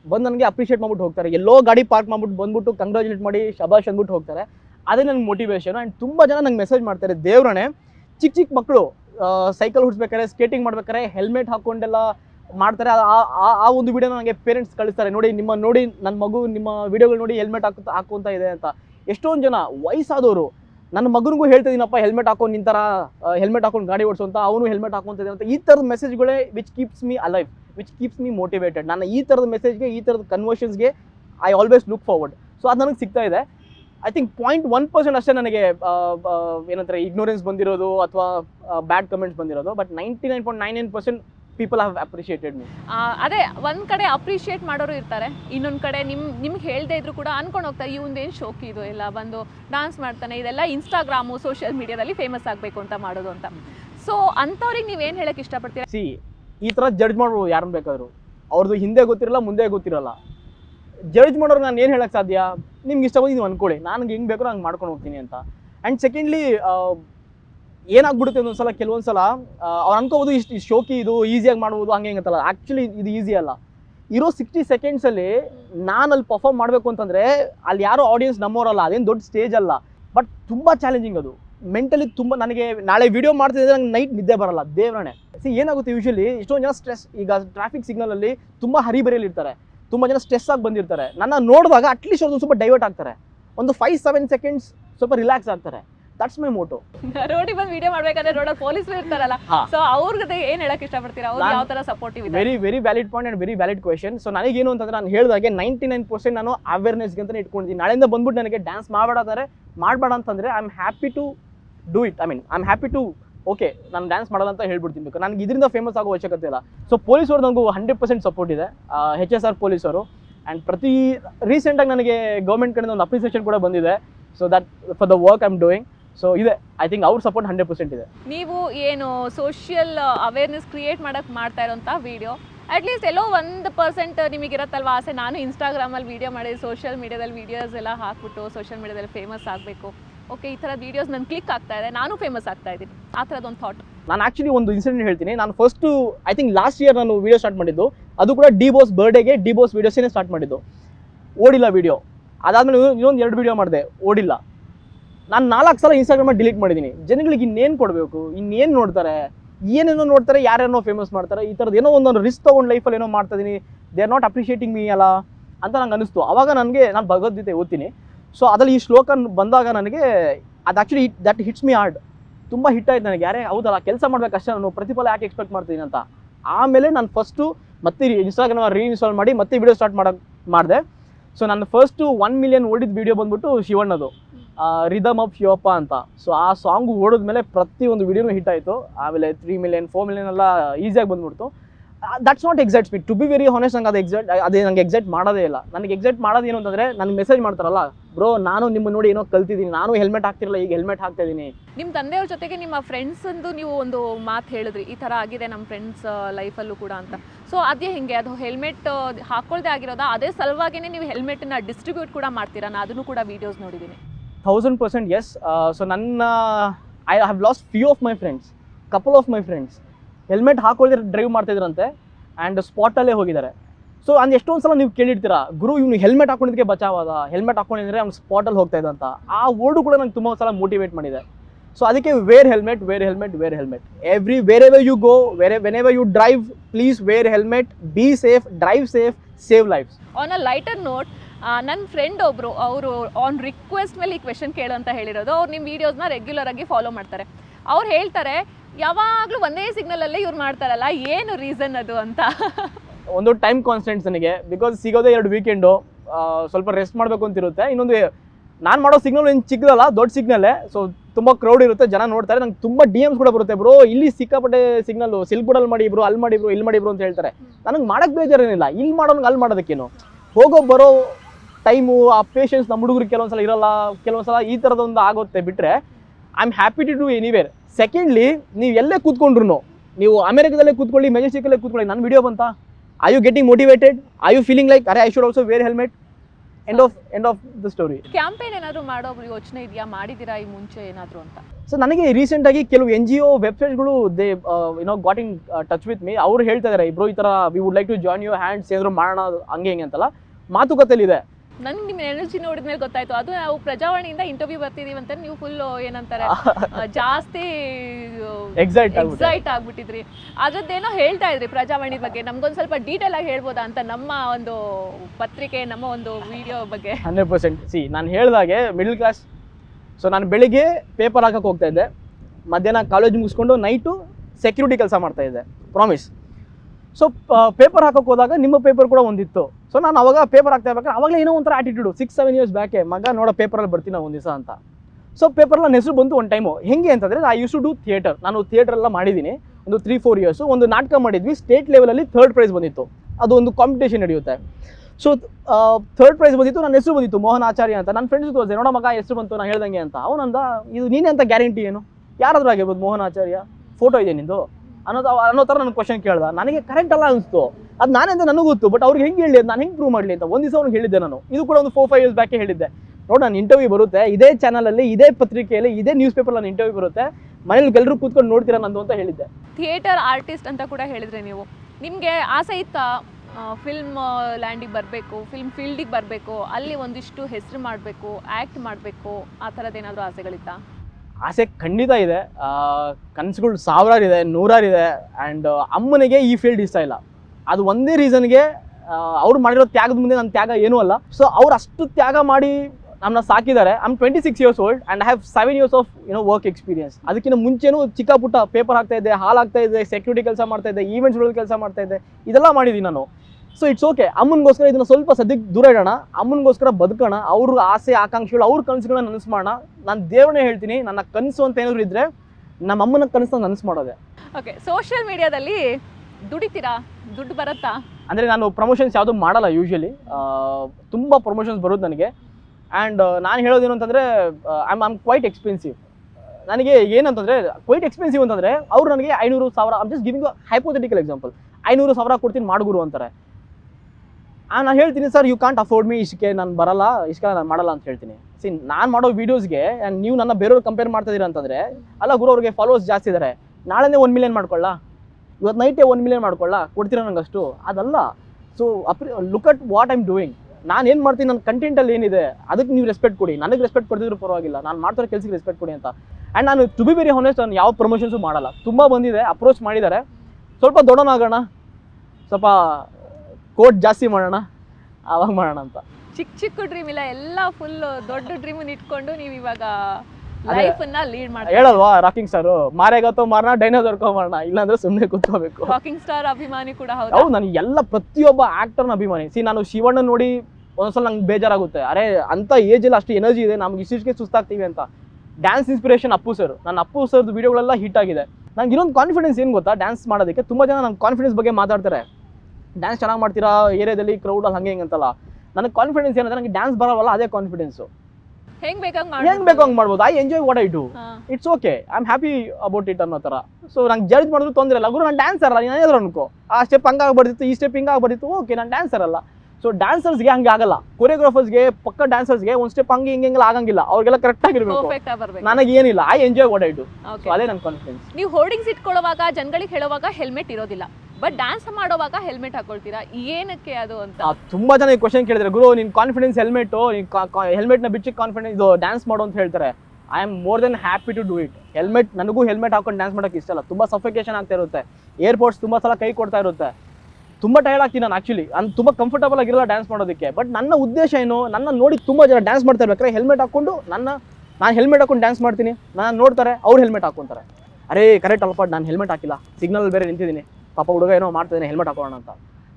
ಬಂದು ನನಗೆ ಅಪ್ರಿಷಿಯೇಟ್ ಮಾಡ್ಬಿಟ್ಟು ಹೋಗ್ತಾರೆ. ಎಲ್ಲೋ ಗಾಡಿ ಪಾರ್ಕ್ ಮಾಡ್ಬಿಟ್ಟು ಬಂದ್ಬಿಟ್ಟು ಕಂಗ್ರಾಚುಲೇಟ್ ಮಾಡಿ ಶಬಾಷ್ ಅಂದ್ಬಿಟ್ಟು ಹೋಗ್ತಾರೆ. ಅದೇ ನನಗೆ ಮೋಟಿವೇಶನ್ ಆ್ಯಂಡ್ ತುಂಬ ಜನ ನಂಗೆ ಮೆಸೇಜ್ ಮಾಡ್ತಾರೆ. ದೇವ್ರಣೆ ಚಿಕ್ಕ ಚಿಕ್ಕ ಮಕ್ಕಳು ಸೈಕಲ್ ಹುಡ್ಸ್ಬೇಕಾದ್ರೆ ಸ್ಕೇಟಿಂಗ್ ಮಾಡ್ಬೇಕಾದ್ರೆ ಹೆಲ್ಮೆಟ್ ಹಾಕ್ಕೊಂಡೆಲ್ಲ ಮಾಡ್ತಾರೆ. ಆ- ಆ- ಒಂದು ವಿಡಿಯೋ ನನಗೆ ಪೇರೆಂಟ್ಸ್ ಕಳಿಸ್ತಾರೆ. ನೋಡಿ ನಿಮ್ಮ ನೋಡಿ ನನ್ನ ಮಗು ನಿಮ್ಮ ವಿಡಿಯೋಗಳು ನೋಡಿ ಹೆಲ್ಮೆಟ್ ಹಾಕು ಹಾಕುವಂತ ಇದೆ ಅಂತ. ಎಷ್ಟೊಂದು ಜನ ವಯಸ್ಸಾದವರು ನನ್ನ ಮಗನಿಗೂ ಹೇಳ್ತಿದ್ದೀನಪ್ಪ ಹೆಲ್ಮೆಟ್ ಹಾಕೊಂಡು ನಿಂತರ ಹೆಲ್ಮೆಟ್ ಹಾಕೊಂಡು ಗಾಡಿ ಓಡಿಸೋ ಅಂತ, ಅವನು ಹೆಲ್ಮೆಟ್ ಹಾಕೊಂತಿದೆ ಅಂತ. ಈ ಥರದ ಮೆಸೇಜ್ಗಳೇ which keeps me alive which keeps me motivated ನಾನು ಈ ಥರದ ಮೆಸೇಜ್ಗೆ ಈ ಥರದ ಕನ್ವರ್ಷನ್ಸ್ಗೆ I always look forward so ಅದು ನನಗೆ ಸಿಗ್ತಾ ಇದೆ. I think point one percent ಅಷ್ಟೇ ನನಗೆ ಏನಂತಾರೆ ಇಗ್ನೋರೆನ್ಸ್ ಬಂದಿರೋದು ಅಥವಾ ಬ್ಯಾಡ್ ಕಮೆಂಟ್ಸ್ ಬಂದಿರೋದು. But ninety nine point nine nine percent people have appreciated me ಅದೇ ಒಂದ್ ಕಡೆ ಅಪ್ರಿಷಿಯೇಟ್ ಮಾಡೋರು ಇರ್ತಾರೆ ಇನ್ನೊಂದ್ ಕಡೆ ನಿಮ್ ನಿಮ್ಗೆ ಹೇಳದೇ ಇದ್ರು ಕೂಡ ಅನ್ಕೊಂಡು ಹೋಗ್ತಾರೆ ಇವಂದೇನು ಶೋಕಿ ಇದು ಇಲ್ಲ ಬಂದು ಡಾನ್ಸ್ ಮಾಡ್ತಾನೆ ಇದೆಲ್ಲ ಇನ್ಸ್ಟಾಗ್ರಾಮು ಸೋಷಿಯಲ್ ಮೀಡಿಯಾದಲ್ಲಿ ಫೇಮಸ್ ಆಗಬೇಕು ಅಂತ ಮಾಡೋದು ಅಂತ. ಸೊ ಅಂಥವ್ರಿಗೆ ನೀವೇನು ಹೇಳಕ್ ಇಷ್ಟಪಡ್ತೀರಾ? ಸಿ ಈ ಥರ ಜಡ್ಜ್ ಮಾಡೋರು ಯಾರನ್ನ ಬೇಕಾದ್ರು? ಅವ್ರದ್ದು ಹಿಂದೆ ಗೊತ್ತಿರಲ್ಲ ಮುಂದೆ ಗೊತ್ತಿರಲ್ಲ. ಜಡ್ಜ್ ಮಾಡೋರು ನಾನು ಏನು ಹೇಳಕ್ಕೆ ಸಾಧ್ಯ? ನಿಮ್ಗೆ ಇಷ್ಟ ಬಂದು ನೀವು ಅನ್ಕೊಳ್ಳಿ. ನನಗೆ ಹೆಂಗೆ ಬೇಕೋ ಹಂಗೆ ಮಾಡ್ಕೊಂಡು ಹೋಗ್ತೀನಿ ಅಂತ. ಆ್ಯಂಡ್ ಸೆಕೆಂಡ್ಲಿ ಏನಾಗ್ಬಿಡುತ್ತೆ ಒಂದೊಂದ್ಸಲ ಕೆಲವೊಂದು ಸಲ ಅವ್ರು ಅನ್ಕೋಬೋದು ಇಷ್ಟು ಶೋಕಿ ಇದು ಈಸಿಯಾಗಿ ಮಾಡ್ಬೋದು, ಹಂಗೆ ಹಿಂಗೆ ಅಂತಲ್ಲ ಆ್ಯಕ್ಚುಲಿ ಇದು ಈಸಿ ಅಲ್ಲ. ಇರೋ ಸಿಕ್ಸ್ಟಿ ಸೆಕೆಂಡ್ಸಲ್ಲಿ ನಾನು ಅಲ್ಲಿ ಪರ್ಫಾರ್ಮ್ ಮಾಡಬೇಕು ಅಂತಂದರೆ ಅಲ್ಲಿ ಯಾರೋ ಆಡಿಯನ್ಸ್ ನಮ್ಮೋರಲ್ಲ ಅದೇನು ದೊಡ್ಡ ಸ್ಟೇಜ್ ಅಲ್ಲ. ಬಟ್ ತುಂಬ ಚಾಲೆಂಜಿಂಗ್ ಅದು. ಮೆಂಟಲಿ ತುಂಬ ನನಗೆ ನಾಳೆ ವಿಡಿಯೋ ಮಾಡ್ತಿದ್ರೆ ನಂಗೆ ನೈಟ್ ನಿದ್ದೆ ಬರಲ್ಲ ದೇವ್ರಣೆ ಸಿ ಏನಾಗುತ್ತೆ ಯೂಶಲಿ ಎಷ್ಟೊಂದು ಜನ ಸ್ಟ್ರೆಸ್ ಈಗ ಟ್ರಾಫಿಕ್ ಸಿಗ್ನಲಲ್ಲಿ ತುಂಬ ಹರಿಬರಿಯಲ್ಲಿ ಇರ್ತಾರೆ. ತುಂಬ ಜನ ಸ್ಟ್ರೆಸ್ ಆಗಿ ಬಂದಿರ್ತಾರೆ. ನನ್ನ ನೋಡಿದಾಗ ಅಟ್ಲೀಸ್ಟ್ ಅವ್ರು ಸ್ವಲ್ಪ ಡೈವರ್ಟ್ ಆಗ್ತಾರೆ. ಒಂದು ಫೈವ್ ಸೆವೆನ್ ಸೆಕೆಂಡ್ಸ್ ಸ್ವಲ್ಪ ರಿಲ್ಯಾಕ್ಸ್ ಆಗ್ತಾರೆ. ದಟ್ಸ್ ಮೈ ಮೋಟೋ ರೋಡಿಗೆ ಬಂದು ವಿಡಿಯೋ ಮಾಡ್ಬೇಕಂದ್ರೆ ರೋಡಲ್ಲಿ ಪೊಲೀಸ್ ಇರ್ತಾರಲ್ಲ. ಸೊ ಅವ್ರ ಜೊತೆ ಏನ್ ಹೇಳಕ್ ಇಷ್ಟಪಡ್ತೀರಾ? ಅವ್ರು ಯಾವ ತರ ಸಪೋರ್ಟಿವ್ ಇದೆ very very valid point and very valid question so ಏನು ಅಂತಂದ್ರೆ ನಾನು ಹೇಳಿದಾಗೆ ನೈಂಟಿ ನೈನ್ ಪರ್ಸೆಂಟ್ ನಾನು ಅವೇರ್ನೆಸ್ ಅಂತಾನೆ ಇಟ್ಕೊಂಡಿದ್ದೀನಿ. ನಾಳೆಯಿಂದ ಬಂದ್ಬಿಟ್ಟು ನನಗೆ ಡ್ಯಾನ್ಸ್ ಮಾಡಬೇಡಾದರೆ ಮಾಡಬೇಡ ಅಂತಂದ್ರೆ I am happy to do it I mean I am happy to okay ನಾನು ಡ್ಯಾನ್ಸ್ ಮಾಡೋದಂತ ಅಂತ ಹೇಳ್ಬಿಡ್ತೀನಿ ಬೇಕು. ನನಗೆ ಇದರಿಂದ ಫೇಮಸ್ ಆಗೋ ಅವಶ್ಯಕತೆ ಇಲ್ಲ. ಸೊ ಪೊಲೀಸರು ನನಗೂ ಹಂಡ್ರೆಡ್ ಪರ್ಸೆಂಟ್ ಸಪೋರ್ಟ್ ಇದೆ. ಹೆಚ್ ಎಸ್ ಆರ್ ಪೊಲೀಸ್ ಅವರು ಆ್ಯಂಡ್ ಪ್ರತಿ ರೀಸೆಂಟಾಗಿ ನನಗೆ ಗೌರ್ಮೆಂಟ್ ಕಡೆಯಿಂದ ಒಂದು ಅಪ್ರಿಸಿಯೇಷನ್ ಕೂಡ ಬಂದಿದೆ. So that for the work I am doing so ಇದೆ. ಐ ಥಿಂಕ್ ಅವ್ರ ಸಪೋರ್ಟ್ ಹಂಡ್ರೆಡ್ ಪರ್ಸೆಂಟ್ ಇದೆ. ನೀವು ಏನು ಸೋಷಿಯಲ್ ಅವೇರ್ನೆಸ್ ಕ್ರಿಯೇಟ್ ಮಾಡಕ್ ಮಾಡ್ತಾ ಇರೋಂಥ ವಿಡಿಯೋ ಅಟ್ಲೀಸ್ಟ್ ಎಲ್ಲೋ ಒಂದು ಪರ್ಸೆಂಟ್ ನಿಮಗೆ ಇರತ್ತಲ್ವ ಆಸೆ? ನಾನು ಇನ್ಸ್ಟಾಗ್ರಾಮಲ್ಲಿ ವಿಡಿಯೋ ಮಾಡಿ ಸೋಷಿಯಲ್ ಮೀಡಿಯಾದಲ್ಲಿ ವೀಡಿಯೋಸ್ ಎಲ್ಲ ಹಾಕ್ಬಿಟ್ಟು ಸೋಷಿಯಲ್ ಮೀಡಿಯಾದಲ್ಲಿ ಫೇಮಸ್ ಆಗಬೇಕು. ಓಕೆ ಈ ಥರ ವೀಡಿಯೋಸ್ ನನ್ನ ಕ್ಲಿಕ್ ಆಗ್ತಾ ಇದೆ ನಾನು ಫೇಮಸ್ ಆಗ್ತಾ ಇದ್ದೀನಿ. ಆ ಥರದೊಂದು ಥಾಟ್ ನಾನು ಆ್ಯಕ್ಚುಲಿ ಒಂದು ಇನ್ಸಿಡೆಂಟ್ ಹೇಳ್ತೀನಿ. ನಾನು first I think last year ನಾನು ವೀಡಿಯೋ ಸ್ಟಾರ್ಟ್ ಮಾಡಿದ್ದು. ಅದು ಕೂಡ ಡಿ ಬೋಸ್ ಬರ್ಡೇಗೆ ಡಿ ಬೋಸ್ ವೀಡಿಯೋಸೇ ಸ್ಟಾರ್ಟ್ ಮಾಡಿದ್ದು. ಓಡಿಲ್ಲ ವೀಡಿಯೋ ಅದಾದಮೇಲೆ ಇನ್ನೊಂದು ಎರಡು ವೀಡಿಯೋ ಮಾಡಿದೆ ಓಡಿಲ್ಲ. ನಾನು ನಾಲ್ಕು ಸಲ ಇನ್ಸ್ಟಾಗ್ರಾಮಲ್ಲಿ ಡಿಲೀಟ್ ಮಾಡಿದ್ದೀನಿ ಜನಗಳಿಗೆ ಇನ್ನೇನು ಕೊಡಬೇಕು? ಇನ್ನೇನು ನೋಡ್ತಾರೆ? ಏನೇನೋ ನೋಡ್ತಾರೆ? ಯಾರೇನೋ ಫೇಮಸ್ ಮಾಡ್ತಾರೆ? ಈ ಥರದ್ದು ಏನೋ ಒಂದೊಂದು ರಿಸ್ಕ್ ತೊಗೊಂಡು ಲೈಫಲ್ಲಿ ಏನೋ ಮಾಡ್ತಾ ಇದೀನಿ. They are not appreciating me ಅಲ್ಲ? ಅಂತ ನಂಗೆ ಅನಿಸ್ತು ಆವಾಗ ನನಗೆ ನಾನು ಭಗವದ್ಗೀತೆ ಓದ್ತೀನಿ. ಸೊ ಅದರಲ್ಲಿ ಈ ಶ್ಲೋಕ ಬಂದಾಗ ನನಗೆ ಅದು actually that hits me hard ತುಂಬ ಹಿಟ್ ಆಯ್ತು ನನಗೆ. ಯಾರೇ, ಹೌದಲ್ಲ, ಕೆಲಸ ಮಾಡ್ಬೇಕಷ್ಟೇ ನಾನು. ಪ್ರತಿಫಲ ಯಾಕೆ ಎಕ್ಸ್ಪೆಕ್ಟ್ ಮಾಡ್ತೀನಿ ಅಂತ. ಆಮೇಲೆ ನಾನು ಫಸ್ಟು ಮತ್ತೆ ಇನ್ಸ್ಟಾಗ್ರಾಮ್ ರೀಇನ್ಸ್ಟಾಲ್ ಮಾಡಿ ಮತ್ತೆ ವಿಡಿಯೋ ಸ್ಟಾರ್ಟ್ ಮಾಡೋಕೆ ಮಾಡಿದೆ. ಸೊ ನನ್ನ ಫಸ್ಟು ಒನ್ ಮಿಲಿಯನ್ ಓಡಿದ ವಿಡಿಯೋ ಬಂದ್ಬಿಟ್ಟು ಶಿವಣ್ಣದು. ರಿದಮ್ ಆಫ್ ಯೋಪ ಅಂತ. ಸೊ ಆ ಸಾಂಗು ಓಡಿದ್ಮೇಲೆ ಒಂದು ವಿಡಿಯೋನು ಹಿಟ್ ಆಯಿತು. ಆಮೇಲೆ ತ್ರೀ ಮಿಲಿಯನ್ ಫೋರ್ ಮಿಲಿಯನ್ ಎಲ್ಲ ಈಸಿಯಾಗಿ ಬಂದ್ಬಿಡ್ತು. That's not excites me to be very honest ನಂಗೆ ಅದು ಎಕ್ಸೈಟ್ ಅದೇ ನಂಗೆ ಎಕ್ಸೈಟ್ ಮಾಡೋದೇ ಇಲ್ಲ. ನನಗೆ ಎಕ್ಸೈಟ್ ಮಾಡೋದು ಏನು ಅಂತಂದರೆ ನನಗೆ ಮೆಸೇಜ್ ಮಾಡ್ತಾರಲ್ಲ ಬ್ರೋ ನಾನು ನಿಮ್ಮ ನೋಡಿ ಏನೋ ಕಲ್ತಿದ್ದೀನಿ. ನಾನು ಹೆಲ್ಮೆಟ್ ಹಾಕ್ತಿರಲ್ಲ, ಈಗ ಹೆಲ್ಮೆಟ್ ಹಾಕ್ತಾ ಇದ್ದೀನಿ ನಿಮ್ಮ ತಂದೆಯವ್ರ ಜೊತೆಗೆ ನಿಮ್ಮ ಫ್ರೆಂಡ್ಸ್ ಅಂದು ನೀವು ಒಂದು ಮಾತು ಹೇಳಿದ್ರಿ, ಈ ಥರ ಆಗಿದೆ ನಮ್ಮ ಫ್ರೆಂಡ್ಸ್ ಲೈಫಲ್ಲೂ ಕೂಡ ಅಂತ. ಸೊ ಅದೇ ಹಿಂಗೆ, ಅದು ಹೆಲ್ಮೆಟ್ ಹಾಕೊಳ್ಳದೇ ಆಗಿರೋದಾ, ಅದೇ ಸಲುವಾಗಿನೇ ನೀವು ಹೆಲ್ಮೆಟನ್ನ ಡಿಸ್ಟ್ರಿಬ್ಯೂಟ್ ಕೂಡ ಮಾಡ್ತೀರಾ? ನಾನು ಅದನ್ನು ಕೂಡ ವೀಡಿಯೋಸ್ ನೋಡಿದ್ದೀನಿ ಥೌಸಂಡ್ ಪರ್ಸೆಂಟ್ ಎಸ್ ಸೊ ನನ್ನ I have lost few of my friends couple of my friends helmet ಹಾಕೊಳ್ಳದೆ drive ಮಾಡ್ತಿದ್ರಂತೆ ಆ್ಯಂಡ್ ಸ್ಪಾಟಲ್ಲೇ ಹೋಗಿದ್ದಾರೆ. ಸೊ ಅಂದ್ರೆ ಎಷ್ಟೊಂದು ಸಲ ನೀವು ಕೇಳಿರ್ತೀರಾ, ಗುರು, ಇವ್ನು ಹೆಲ್ಮೆಟ್ ಹಾಕೊಂಡಿದ್ದಕ್ಕೆ ಬಚಾವಾದ ಹೆಲ್ಮೆಟ್ ಹಾಕೊಂಡಿದ್ರೆ ಅವ್ನು ಸ್ಪಾಟಲ್ಲಿ ಹೋಗ್ತಾ ಇದ್ದಂತ. ಆ ವರ್ಡು ಕೂಡ ನಂಗೆ ತುಂಬ ಸಲ ಮೋಟಿವೇಟ್ ಮಾಡಿದೆ. ಸೊ ಅದಕ್ಕೆ wear helmet wear helmet wear helmet every wherever you go where whenever you drive please wear helmet be safe drive safe save lives on a lighter note ನನ್ನ ಫ್ರೆಂಡ್ ಒಬ್ಬರು ಅವರು on request ಮೇಲೆ ಈ question ಕೇಳು ಅಂತ ಹೇಳಿರೋದು. ಅವ್ರು ನಿಮ್ಮ ವೀಡಿಯೋಸ್ನ ರೆಗ್ಯುಲರ್ ಆಗಿ ಫಾಲೋ ಮಾಡ್ತಾರೆ. ಅವ್ರು ಹೇಳ್ತಾರೆ ಯಾವಾಗಲೂ ಒಂದೇ ಸಿಗ್ನಲ್ ಅಲ್ಲೇ ಇವ್ರು ಮಾಡ್ತಾರಲ್ಲ ಏನು ರೀಸನ್ ಅದು ಅಂತ? ಒಂದು ಟೈಮ್ ಕಾನ್ಸ್ಟೆಂಟ್ಸ್ ನನಗೆ ಬಿಕಾಸ್ ಸಿಗೋದೇ ಎರಡು ವೀಕೆಂಡು ಸ್ವಲ್ಪ ರೆಸ್ಟ್ ಮಾಡಬೇಕು ಅಂತ ಇರುತ್ತೆ. ಇನ್ನೊಂದು ನಾನು ಮಾಡೋ ಸಿಗ್ನಲ್ ಏನು ಚಿಕ್ಕದಲ್ಲ ದೊಡ್ಡ ಸಿಗ್ನಲ್ಲೇ ಸೊ ತುಂಬ ಕ್ರೌಡ್ ಇರುತ್ತೆ ಜನ ನೋಡ್ತಾರೆ. ನಂಗೆ ತುಂಬ ಡಿ ಎಮ್ಸ್ ಕೂಡ ಬರುತ್ತೆ ಬ್ರೋ ಇಲ್ಲಿ ಸಿಕ್ಕಾಪಟ್ಟೆ ಸಿಗ್ನಲ್ ಸಿಲ್ಪುಡಲ್ಲಿ ಮಾಡಿ ಬ್ರೋ ಅಲ್ಲಿ ಮಾಡಿ ಬ್ರೋ ಇಲ್ಲಿ ಮಾಡಿಬ್ರು ಅಂತ ಹೇಳ್ತಾರೆ. ನನಗೆ ಮಾಡೋಕ್ಕೆ ಬೇಜಾರೇನಿಲ್ಲ. ಇಲ್ಲಿ ಮಾಡೋನ್ಗೆ ಅಲ್ಲಿ ಮಾಡೋದಕ್ಕೇನು? ಹೋಗೋ ಬರೋ ಟೈಮು ಆ ಪೇಷನ್ಸ್ ನಮ್ಮ ಹುಡುಗರು ಕೆಲವೊಂದ್ಸಲ ಇರಲ್ಲ ಕೆಲವೊಂದ್ಸಲ ಈ ಥರದೊಂದು ಆಗುತ್ತೆ ಬಿಟ್ಟರೆ I am happy to do anywhere secondly ನೀವು ಎಲ್ಲೇ ಕೂತ್ಕೊಂಡ್ರು ನೀವು ಅಮೆರಿಕದಲ್ಲೇ ಕೂತ್ಕೊಳ್ಳಿ ಮೆಜೆಸ್ಟಿಕಲ್ಲೇ ಕೂತ್ಕೊಳ್ಳಿ ನನ್ನ ವಿಡಿಯೋ ಬಂತ? Are you getting motivated are you feeling like ಅರೆ I should also wear helmet end of end of the story campaign ಏನಾದರೂ ಮಾಡೋ ಯೋಚನೆ ಇದೆಯಾ? ಮಾಡಿದ್ದೀರಾ ಈ ಮುಂಚೆ ಏನಾದರೂ ಅಂತ? ಸೊ ನನಗೆ ರೀಸೆಂಟಾಗಿ ಕೆಲವು ಎನ್ ಜಿ ಒ ವೆಬ್ಸೈಟ್ಗಳು they you know got in touch with me ಅವ್ರು ಹೇಳ್ತಾ ಇದಾರೆ ಇಬ್ರು ಈ ಥರ we would like to join you hands ಏನಾದರೂ ಮಾಡೋಣ ಹಂಗೆ ಹಿಂಗೆ ಅಂತಲ್ಲ. ಮಾತುಕತೆಲಿದೆ. ನನ್ಗೆ ನಿಮ್ಮ ಎನರ್ಜಿ ನೋಡಿದ ಮೇಲೆ ಗೊತ್ತಾಯ್ತು. ಅದು ನಾವು ಪ್ರಜಾವಾಣಿಯಿಂದ ಇಂಟರ್ವ್ಯೂ ಬರ್ತಿದೀವಿ ಅಂತ ನೀವು ಫುಲ್ ಏನಂತಾರೆ ಜಾಸ್ತಿ ಎಕ್ಸೈಟ್ ಆಗ್ಬಿಟ್ಟು ಎಕ್ಸೈಟ್ ಆಗ್ಬಿಟ್ಟಿದ್ರಿ. ಅದ್ರದ್ದೇನೋ ಹೇಳ್ತಾ ಇದ್ರಿ ಪ್ರಜಾವಾಣಿ ಬಗ್ಗೆ. ನಮ್ಗೊಂದು ಸ್ವಲ್ಪ ಡೀಟೇಲ್ ಆಗಿ ಹೇಳ್ಬೋದಾ ಅಂತ ನಮ್ಮ ಒಂದು ಪತ್ರಿಕೆ ನಮ್ಮ ಒಂದು ವಿಡಿಯೋ ಬಗ್ಗೆ. ಹಂಡ್ರೆಡ್ ಪರ್ಸೆಂಟ್ ಸಿ ನಾನು ಹೇಳ್ದಾಗೆ ಮಿಡಲ್ ಕ್ಲಾಸ್ ಸೊ ನಾನು ಬೆಳಿಗ್ಗೆ ಪೇಪರ್ ಹಾಕಕ್ಕೆ ಹೋಗ್ತಾ ಇದ್ದೆ. ಮಧ್ಯಾಹ್ನ ಕಾಲೇಜ್ ಮುಗಿಸ್ಕೊಂಡು ನೈಟು ಸೆಕ್ಯೂರಿಟಿ ಕೆಲಸ ಮಾಡ್ತಾ ಇದ್ದೆ. ಪ್ರಾಮಿಸ್ ಸೊ ಪೇಪರ್ ಹಾಕಕ್ಕೆ ಹೋದಾಗ ನಿಮ್ಮ ಪೇಪರ್ ಕೂಡ ಒಂದಿತ್ತು. ಸೊ ನಾನು ಅವಾಗ ಪೇಪರ್ ಹಾಕ್ತಾ ಇರ್ಬೇಕಾದ್ರೆ ಅವಾಗಲೇ ಏನೋ ಒಂಥರ ಆಟಿಟ್ಯೂಡು ಸಿಕ್ಸ್ ಸೆವೆನ್ ಇಯರ್ಸ್ ಬ್ಯಾಕೆ ಮಗ ನೋಡೋ ಪೇಪರಲ್ಲಿ ಬರ್ತೀನಿ ಒಂದು ದಿವಸ ಅಂತ. ಸೊ ಪೇಪರ್ ನನ್ನ ಹೆಸರು ಬಂತು ಒಂದು ಟೈಮು ಹೆಂಗೆ ಅಂತಂದರೆ I you to do theatre ನಾನು ಥಿಯೇಟರ್ ಎಲ್ಲ ಮಾಡಿದ್ದೀನಿ. ಒಂದು ತ್ರೀ ಫೋರ್ ಇಯರ್ಸು ಒಂದು ನಾಟಕ ಮಾಡಿದ್ವಿ. ಸ್ಟೇಟ್ ಲೆವೆಲಲ್ಲಿ ಥರ್ಡ್ ಪ್ರೈಸ್ ಬಂದಿತ್ತು. ಅದು ಒಂದು ಕಾಂಪಿಟೇಷನ್ ನಡೆಯುತ್ತೆ. ಸೊ ಥರ್ಡ್ ಪ್ರೈಸ್ ಬಂದಿತ್ತು. ನನ್ನ ಹೆಸರು ಬಂದಿತ್ತು, ಮೋಹನ್ ಆಚಾರ್ಯ ಅಂತ. ನನ್ನ ಫ್ರೆಂಡ್ಸ್ ತೋರಿಸಿದೆ ನೋಡೋ ಮಗ ಹೆಸರು ಬಂತು, ನಾನು ಹೇಳ್ದಂಗೆ ಅಂತ. ಅವನಂದ, ಇದು ನೀನೇ ಅಂತ ಗ್ಯಾರಂಟಿ ಏನು? ಯಾರಾದ್ರೂ ಆಗಿರ್ಬೋದು, ಮೋಹನ್ ಆಚಾರ್ಯ. ಫೋಟೋ ಇದೆ ನಿಂದು? ಅನ್ನೋದು ಅನ್ನೋ ಥರ ನನ್ನ ಕ್ವಶನ್ ಕೇಳ್ದ. ನನಗೆ ಕರೆಕ್ಟ್ ಅಲ್ಲ ಅನಿಸ್ತು. ಅದು ಅಂತ ನನಗೆ ಗೊತ್ತು ಬಟ್ ಅವ್ರಿಗೆ ಹೆಂಗೆ ಹೇಳಿ ನಾನು ಹೆಂಗೆ ಪ್ರೂವ್ ಮಾಡಲಿ ಅಂತ. ಒಂದು ದಿವಸ ಅವ್ನಿಗೆ ಹೇಳಿದ್ದೆ ನಾನು. ಇದು ಕೂಡ ಒಂದು ಫೋರ್ ಫೈವ್ ಇಯರ್ಸ್ ಬ್ಯಾಕೆ ಹೇಳಿದ್ದೆ. ನೋಡಿ, ನಾನು ಇಂಟರ್ವ್ಯೂ ಬರುತ್ತೆ, ಇದೇ ಚಾನಲಲ್ಲಿ ಇದೇ ಪತ್ರಿಕೆಯಲ್ಲಿ, ಇದೇ ನ್ಯೂಸ್ ಪೇಪರ್ ನಾನು ಇಂಟರ್ವ್ಯೂ ಬರುತ್ತೆ. ಮನೇಲಿ ಎಲ್ಲರೂ ಕೂತ್ಕೊಂಡು ನೋಡ್ತೀರಾ ನಂದು ಅಂತ ಹೇಳಿದ್ದೆ. ಥಿಯೇಟರ್ ಆರ್ಟಿಸ್ಟ್ ಅಂತ ಕೂಡ ಹೇಳಿದ್ರೆ ನೀವು. ನಿಮಗೆ ಆಸೆ ಇತ್ತಾ? ಫಿಲ್ಮ್ ಲ್ಯಾಂಡಿಗೆ ಬರಬೇಕು ಫಿಲ್ಮ್ ಫೀಲ್ಡಿಗೆ ಬರಬೇಕು, ಅಲ್ಲಿ ಒಂದಿಷ್ಟು ಹೆಸರು ಮಾಡಬೇಕು ಆ್ಯಕ್ಟ್ ಮಾಡಬೇಕು, ಆ ಥರದ್ದೇನಾದರೂ ಆಸೆಗಳಿತ್ತಾ? ಆಸೆ ಖಂಡಿತ ಇದೆ. ಕನಸುಗಳು ಸಾವಿರಾರು ಇದೆ ನೂರಾರು ಇದೆ ಆ್ಯಂಡ್ ಅಮ್ಮನಿಗೆ ಈ ಫೀಲ್ಡ್ ಇಷ್ಟ ಇಲ್ಲ. ಅದು ಒಂದೇ ರೀಸನ್ಗೆ ಅವ್ರು ಮಾಡಿರೋ ತ್ಯಾಗದ ಮುಂದೆ ನನ್ನ ತ್ಯಾಗ ಏನೂ ಅಲ್ಲ. ಸೊ ಅವ್ರು ಅಷ್ಟು ತ್ಯಾಗ ಮಾಡಿ ನಮ್ಮನ್ನ ಸಾಕಿದ್ದಾರೆ. I'm twenty six years old and I have seven years of you know work experience ಅದಕ್ಕಿಂತ ಮುಂಚೆನೂ ಚಿಕ್ಕ ಪುಟ್ಟ ಪೇಪರ್ ಆಗ್ತಾ ಇದೆ ಹಾಲ್ ಆಗ್ತಾ ಇದೆ ಸೆಕ್ಯೂರಿಟಿ ಕೆಲಸ ಮಾಡ್ತಾ ಇದೆ ಈವೆಂಟ್ಸ್ಗಳಲ್ಲಿ ಕೆಲಸ ಮಾಡ್ತಾ ಇದೆ ಇದೆಲ್ಲ ಮಾಡಿದ್ದೀನಿ ನಾನು. ಸೊ ಇಟ್ಸ್ ಓಕೆ ಅಮ್ಮನಿಗೋಸ್ಕರ ಇದನ್ನ ಸ್ವಲ್ಪ ಸದ್ಯಕ್ಕೆ ದೂರ ಇಡೋಣ. ಅಮ್ಮನಿಗೋಸ್ಕರ ಬದುಕೋಣ. ಅವ್ರ ಆಸೆ ಆಕಾಂಕ್ಷೆಗಳು ಅವ್ರ ಕನಸುಗಳನ್ನ ನನಸು ಮಾಡೋಣ. ನಾನು ದೇವ್ರನ್ನೇ ಹೇಳ್ತೀನಿ. ನನ್ನ ಕನಸು ಅಂತ ಏನಾದ್ರು ಇದ್ರೆ ನಮ್ಮ ಅಮ್ಮನ ಕನಸು ನನಸು ಮಾಡೋದೆ. ಓಕೆ ಸೋಷಿಯಲ್ ಮೀಡಿಯಾದಲ್ಲಿ ದುಡಿತೀರಾ? ದುಡ್ಡು ಬರುತ್ತಾ? ಅಂದರೆ ನಾನು ಪ್ರಮೋಷನ್ಸ್ ಯಾವುದು ಮಾಡಲ್ಲ ಯೂಶ್ವಲಿ ತುಂಬ ಪ್ರಮೋಷನ್ಸ್ ಬರುತ್ತೆ ನನಗೆ. ಆ್ಯಂಡ್ ನಾನು ಹೇಳೋದೇನು ಅಂತಂದರೆ ಐ ಆಮ್ ಕ್ವೈಟ್ ಎಕ್ಸ್ಪೆನ್ಸಿವ್ ನನಗೆ ಏನಂತಂದರೆ ಕ್ವೈಟ್ ಎಕ್ಸ್ಪೆನ್ಸಿವ್ ಅಂತಂದರೆ ಅವ್ರು ನನಗೆ ಐನೂರು ಸಾವಿರ I'm just giving hypothetical example ಐನೂರು ಸಾವಿರ ಕೊಡ್ತೀನಿ ಮಾಡಗುರು ಅಂತಾರೆ. ನಾನು ಹೇಳ್ತೀನಿ sir you can't afford me ಇಷ್ಟಕ್ಕೆ ನಾನು ಬರಲ್ಲ ಇಷ್ಟಕ್ಕೆ ನಾನು ಮಾಡಲ್ಲ ಅಂತ ಹೇಳ್ತೀನಿ. ಸಿ ನಾನು ಮಾಡೋ ವೀಡಿಯೋಸ್ಗೆ ಆ್ಯಂಡ್ ನೀವು ನನ್ನ ಬೇರೆಯವ್ರು ಕಂಪೇರ್ ಮಾಡ್ತಾ ಇದೀರ ಅಂತಂದರೆ, ಅಲ್ಲ ಗುರು ಅವ್ರಿಗೆ ಫಾಲೋವರ್ಸ್ ಜಾಸ್ತಿ ಇದ್ದಾರೆ ನಾಳೆನೇ ಒನ್ ಮಿಲಿಯನ್ ಮಾಡ್ಕೊಳ್ಳ? ಇವತ್ತು ನೈಟೇ ಒನ್ ಮಿಲಿಯನ್ ಮಾಡ್ಕೊಳ್ಳ? ಕೊಡ್ತೀರಾ ನಂಗೆ ಅಷ್ಟು? ಅದಲ್ಲ. So ಅಪ್ರಿ look at what I'm doing ನಾನು ಏನು ಮಾಡ್ತೀನಿ ನನ್ನ ಕಂಟೆಂಟಲ್ಲಿ ಏನಿದೆ, ಅದಕ್ಕೆ ನೀವು ರೆಸ್ಪೆಕ್ಟ್ ಕೊಡಿ. ನನಗೆ ರೆಸ್ಪೆಕ್ಟ್ ಕೊಡ್ತಿದ್ರು ಪರವಾಗಿಲ್ಲ. ನಾನು ಮಾಡ್ತಿರೋ ಕೆಲಸಕ್ಕೆ ರೆಸ್ಪೆಕ್ಟ್ ಕೊಡಿ ಅಂತ. ಆ್ಯಂಡ್ ನಾನು ಟು ಬಿ ವೆರಿ ಹಾನೆಸ್ಟ್ ನಾನು ಯಾವ ಪ್ರಮೋಷನ್ಸು ಮಾಡಲ್ಲ. ತುಂಬ ಬಂದಿದೆ ಅಪ್ರೋಚ್ ಮಾಡಿದ್ದಾರೆ. ಸ್ವಲ್ಪ ದೊಡ್ಡನಾಗೋಣ. ಸ್ವಲ್ಪ ಕೋಟ್ ಜಾಸ್ತಿ ಮಾಡೋಣ ಆವಾಗ ಮಾಡೋಣ ಅಂತ. ಚಿಕ್ಕ ಚಿಕ್ಕ ಡ್ರೀಮ್ ಇಲ್ಲ ಎಲ್ಲ ಫುಲ್ ದೊಡ್ಡ ಡ್ರೀಮ್ ಇಟ್ಕೊಂಡು ನೀವು ಇವಾಗ ಲೈಫ್ ಲೈಫನ್ನ ಲೀಡ್ ಮಾಡ್ತೀರಾ ಹೇಳಲ್ವಾ ರಾಕಿಂಗ್ ಸ್ಟಾರು ಮಾರೇಗತ್ತೋ ಮಾರೋಣ ಡೈನೋಸರ್ಕೋ ಮಾಡಣ ಇಲ್ಲಾಂದ್ರೆ ಸುಮ್ಮನೆ ಕೂತ್ಕೋಬೇಕು. ರಾಕಿಂಗ್ ಸ್ಟಾರ್ ಅಭಿಮಾನಿ ಕೂಡ ಹೌದಾ? ಹೌದು ನಾನು ಎಲ್ಲ ಪ್ರತಿಯೊಬ್ಬ ಆಕ್ಟರ್ನ ಅಭಿಮಾನಿ. ಸಿ ನಾನು ಶಿವಣ್ಣ ನೋಡಿ ಒಂದೊಂದ್ಸಲ ನಂಗೆ ಬೇಜಾರಾಗುತ್ತೆ. ಅರೆ ಅಂತ ಏಜ್ ಅಲ್ಲಿ ಅಷ್ಟು ಎನರ್ಜಿ ಇದೆ ನಮ್ಗೆ ಇಷ್ಟಿಗೆ ಸುಸ್ತಾಗ್ತೀವಿ ಅಂತ. ಡ್ಯಾನ್ಸ್ ಇನ್ಸ್ಪಿರೇಷನ್ ಅಪ್ಪು ಸರ್ ನನ್ನ ಅಪ್ಪು ಸರ್ದು ವಿಡಿಯೋಗಳೆಲ್ಲ ಹಿಟ್ ಆಗಿದೆ. ನಂಗೆ ಇನ್ನೊಂದು ಕಾನ್ಫಿಡೆನ್ಸ್ ಏನು ಗೊತ್ತಾ? ಡ್ಯಾನ್ಸ್ ಮಾಡೋದಕ್ಕೆ ತುಂಬ ಜನ ನಮ್ಮ ಕಾನ್ಫಿಡೆನ್ಸ್ ಬಗ್ಗೆ ಮಾತಾಡ್ತಾರೆ. ಡ್ಯಾನ್ಸ್ ಚೆನ್ನಾಗಿ ಮಾಡ್ತೀರಾ? ಏರಿಯಾದಲ್ಲಿ ಕ್ರೌಡಲ್ಲಿ ಹಂಗೆ ಹಿಂಗೆ ಅಂತಲ್ಲ. ನನಗೆ ಕಾನ್ಫಿಡೆನ್ಸ್ ಏನಂದ್ರೆ ನನಗೆ ಡ್ಯಾನ್ಸ್ ಬರೋವಲ್ಲ ಅದೇ ಕಾನ್ಫಿಡೆನ್ಸು ಹೆಂಗ್ ಬೇಕಂಗ್ ಹೆಂಗ್ ಬೇಕು ಹಂಗೆ ಮಾಡ್ಬೋದು. I enjoy what I do. It's okay I am happy about it ಅನ್ನೋ ಥರ. ಸೊ ನಂಗೆ ಜಡ್ಜ್ ಮಾಡಿದ್ರು ತೊಂದರೆ ಇಲ್ಲ. ಗುರು ನಾನು ಡ್ಯಾನ್ಸರ್ ಅಲ್ಲ ಏನಾದ್ರು ಅನ್ಕೋ. ಆ ಸ್ಟೆಪ್ ಹಂಗಾಗಿ ಬರ್ತಿತ್ತು ಈ ಸ್ಟೆಪ್ ಹಿಂಗಾಗಿ ಬರ್ತಿತ್ತು ಓಕೆ ನಾನು ಡ್ಯಾನ್ಸರ್ ಅಲ್ಲ. ಸೊ ಡ್ಯಾನ್ಸರ್ಸ್ಗೆ ಹಂಗೆ ಆಗಲ್ಲ. ಕೊರಿಯೋಗ್ರಾಫರ್ಸ್ಗೆ ಪಕ್ಕ ಡ್ಯಾನ್ಸರ್ಸ್ಗೆ ಒಂದು ಸ್ಟೆಪ್ ಹಂಗೆ ಹಿಂಗೆ ಹಿಂಗೆಲ್ಲ ಆಗಂಗಿಲ್ಲ. ಅವ್ರಿಗೆಲ್ಲ ಕರೆಕ್ಟ್ ಆಗಿರ್ಬೇಕು. ನನಗೆ ಏನಿಲ್ಲ. I enjoy what I do ಅದೇ ನನ್ನ ಕಾನ್ಫಿಡೆನ್ಸ್ ನೀವು ಹೋರ್ಡಿಂಗ್ಸ್ ಇಟ್ಕೊಳ್ಳುವಾಗ ಜನಗಳಿಗೆ ಹೇಳುವಾಗ ಹೆಲ್ಮೆಟ್ ಇರೋದಿಲ್ಲ. ಬಟ್ ಡ್ಯಾನ್ಸ್ ಮಾಡೋವಾಗ ಹೆಲ್ಮೆಟ್ ಹಾಕೊಳ್ತೀರಾ? ಏನಕ್ಕೆ ಅದು ಅಂತ? ತುಂಬಾ ಜನ ಈ ಕ್ವಶನ್ ಕೇಳಿದ್ರೆ. ಗುರು, ನಿನ್ ಕಾನ್ಫಿಡೆನ್ಸ್ ಹೆಲ್ಮೆಟ್ ಹೆಲ್ಮೆಟ್ನ ಬಿಚ್ಚಿ ಕಾನ್ಫಿಡೆನ್ಸ್ ಇದು ಡ್ಯಾನ್ಸ್ ಮಾಡು ಅಂತ ಹೇಳ್ತಾರೆ. I am more than happy to do it helmet ನನಗೂ ಹೆಲ್ಮೆಟ್ ಹಾಕೊಂಡು ಡ್ಯಾನ್ಸ್ ಮಾಡೋಕೆ ಇಷ್ಟ ಅಲ್ಲ. ತುಂಬ ಸಫಿಕೇಶನ್ ಆಗ್ತಾ ಇರುತ್ತೆ. ಏರ್ಪೋರ್ಟ್ಸ್ ತುಂಬ ಸಲ ಕೈ ಕೊಡ್ತಾ ಇರುತ್ತೆ. ತುಂಬ ಟೈರ್ಡ್ ಆಗ್ತೀನಿ ನಾನು ಆ್ಯಕ್ಚುಲಿ ನಾನು ತುಂಬ ಕಂಫರ್ಟಬಲ್ ಆಗಿರಲ್ಲ ಡ್ಯಾನ್ಸ್ ಮಾಡೋದಕ್ಕೆ. ಬಟ್ ನನ್ನ ಉದ್ದೇಶ ಏನು? ನನ್ನ ನೋಡಿ ತುಂಬ ಜನ ಡ್ಯಾನ್ಸ್ ಮಾಡ್ತಾ ಇರ್ಬೇಕಾದ್ರೆ ಹೆಲ್ಮೆಟ್ ಹಾಕೊಂಡು ನನ್ನ, ನಾನು ಹೆಲ್ಮೆಟ್ ಹಾಕೊಂಡು ಡ್ಯಾನ್ಸ್ ಮಾಡ್ತೀನಿ. ನಾನು ನೋಡ್ತಾರೆ, ಅವ್ರು ಹೆಲ್ಮೆಟ್ ಹಾಕೊಂತಾರೆ. ಅರೇ ಕರೆಕ್ಟ್ ಅಲ್ಪ, ನಾನು ಹೆಲ್ಮೆಟ್ ಹಾಕಿಲ್ಲ. ಸಿಗ್ನಲ್ ಬೇರೆ ನಿಂತಿದ್ದೀನಿ. ಪಾಪ ಹುಡುಗ ಏನೋ ಮಾಡ್ತಿದ್ದಾನೆ ಹೆಲ್ಮೆಟ್ ಹಾಕೋಣ ಅಂತ.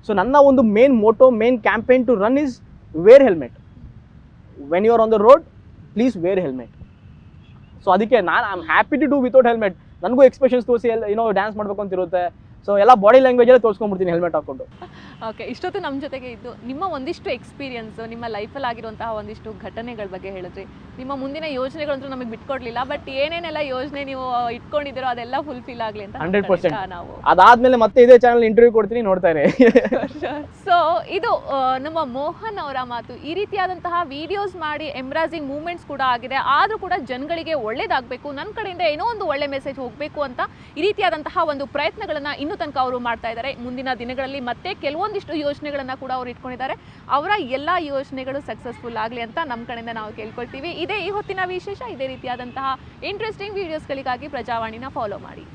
ಸೊ ನನ್ನ ಒಂದು main motto main campaign to run is wear helmet when you are on the road please wear helmet so ಅದಕ್ಕೆ ನಾನು I am happy to do without helmet ನನಗೂ ಎಕ್ಸ್ಪ್ರೆಷನ್ಸ್ ತೋರಿಸಿ ಏನೋ ಡ್ಯಾನ್ಸ್ ಮಾಡಬೇಕು ಅಂತ ಇರುತ್ತೆ ಸೊ ಎಲ್ಲ ಬಾಡಿ ಲ್ಯಾಂಗ್ವೇಜಲ್ಲೇ ತೋರಿಸ್ಕೊಂಡ್ಬಿಡ್ತೀನಿ ಹೆಲ್ಮೆಟ್ ಹಾಕೊಂಡು ಓಕೆ ಇಷ್ಟೊತ್ತು ನಮ್ಮ ಜೊತೆಗೆ ಇದ್ದು ನಿಮ್ಮ ಒಂದಿಷ್ಟು ಎಕ್ಸ್ಪೀರಿಯನ್ಸ್ ನಿಮ್ಮ ಲೈಫಲ್ಲಿ ಆಗಿರುವಂತಹ ಒಂದಿಷ್ಟು ಘಟನೆಗಳ ಬಗ್ಗೆ ಹೇಳಿದ್ರಿ. ನಿಮ್ಮ ಮುಂದಿನ ಯೋಜನೆಗಳಂತೂ ನಮಗೆ ಬಿಟ್ಕೊಡ್ಲಿಲ್ಲ ಬಟ್ ಏನೇನೆಲ್ಲ ಯೋಜನೆ ನೀವು ಇಟ್ಕೊಂಡಿದ್ದೀರೋ ಅದೆಲ್ಲ ಫುಲ್ಫಿಲ್ ಆಗಲಿ ಅಂತ 100%. ಖಂಡಿತ ನಾವು? ಅದಾದ್ಮೇಲೆ ಮತ್ತೆ ಇದೇ ಚಾನಲ್ ಇಂಟರ್ವ್ಯೂ ಕೊಡ್ತೀನಿ ನೋಡ್ತಾರೆ ಸೊ ಇದು ನಮ್ಮ ಮೋಹನ್ ಅವರ ಮಾತು. ಈ ರೀತಿಯಾದಂತಹ ವಿಡಿಯೋಸ್ ಮಾಡಿ ಎಂಬ್ರಾಸಿಂಗ್ ಮೂವ್ಮೆಂಟ್ಸ್ ಕೂಡ ಆಗಿದೆ. ಆದರೂ ಕೂಡ ಜನಗಳಿಗೆ ಒಳ್ಳೇದಾಗಬೇಕು ನನ್ನ ಕಡೆಯಿಂದ ಏನೋ ಒಂದು ಒಳ್ಳೆ ಮೆಸೇಜ್ ಹೋಗಬೇಕು ಅಂತ ಈ ರೀತಿಯಾದಂತಹ ಒಂದು ಪ್ರಯತ್ನಗಳನ್ನು ಇನ್ನೂ ತನಕ ಅವರು ಮಾಡ್ತಾ ಇದ್ದಾರೆ. ಮುಂದಿನ ದಿನಗಳಲ್ಲಿ ಮತ್ತೆ ಕೆಲವೊಂದಿಷ್ಟು ಯೋಜನೆಗಳನ್ನು ಕೂಡ ಅವರು ಇಟ್ಕೊಂಡಿದ್ದಾರೆ. ಅವರ ಎಲ್ಲ ಯೋಜನೆಗಳು ಸಕ್ಸಸ್ಫುಲ್ ಆಗಲಿ ಅಂತ ನಮ್ಮ ಕಡೆಯಿಂದ ನಾವು ಕೇಳ್ಕೊಳ್ತೀವಿ. ಇದೇ ಈ ಹೊತ್ತಿನ ವಿಶೇಷ, ಇದೇ ರೀತಿಯಾದಂತಹ ಇಂಟ್ರೆಸ್ಟಿಂಗ್ ವಿಡಿಯೋಸ್ಗಳಿಗಾಗಿ ಪ್ರಜಾವಾಣಿನ ಫಾಲೋ ಮಾಡಿ.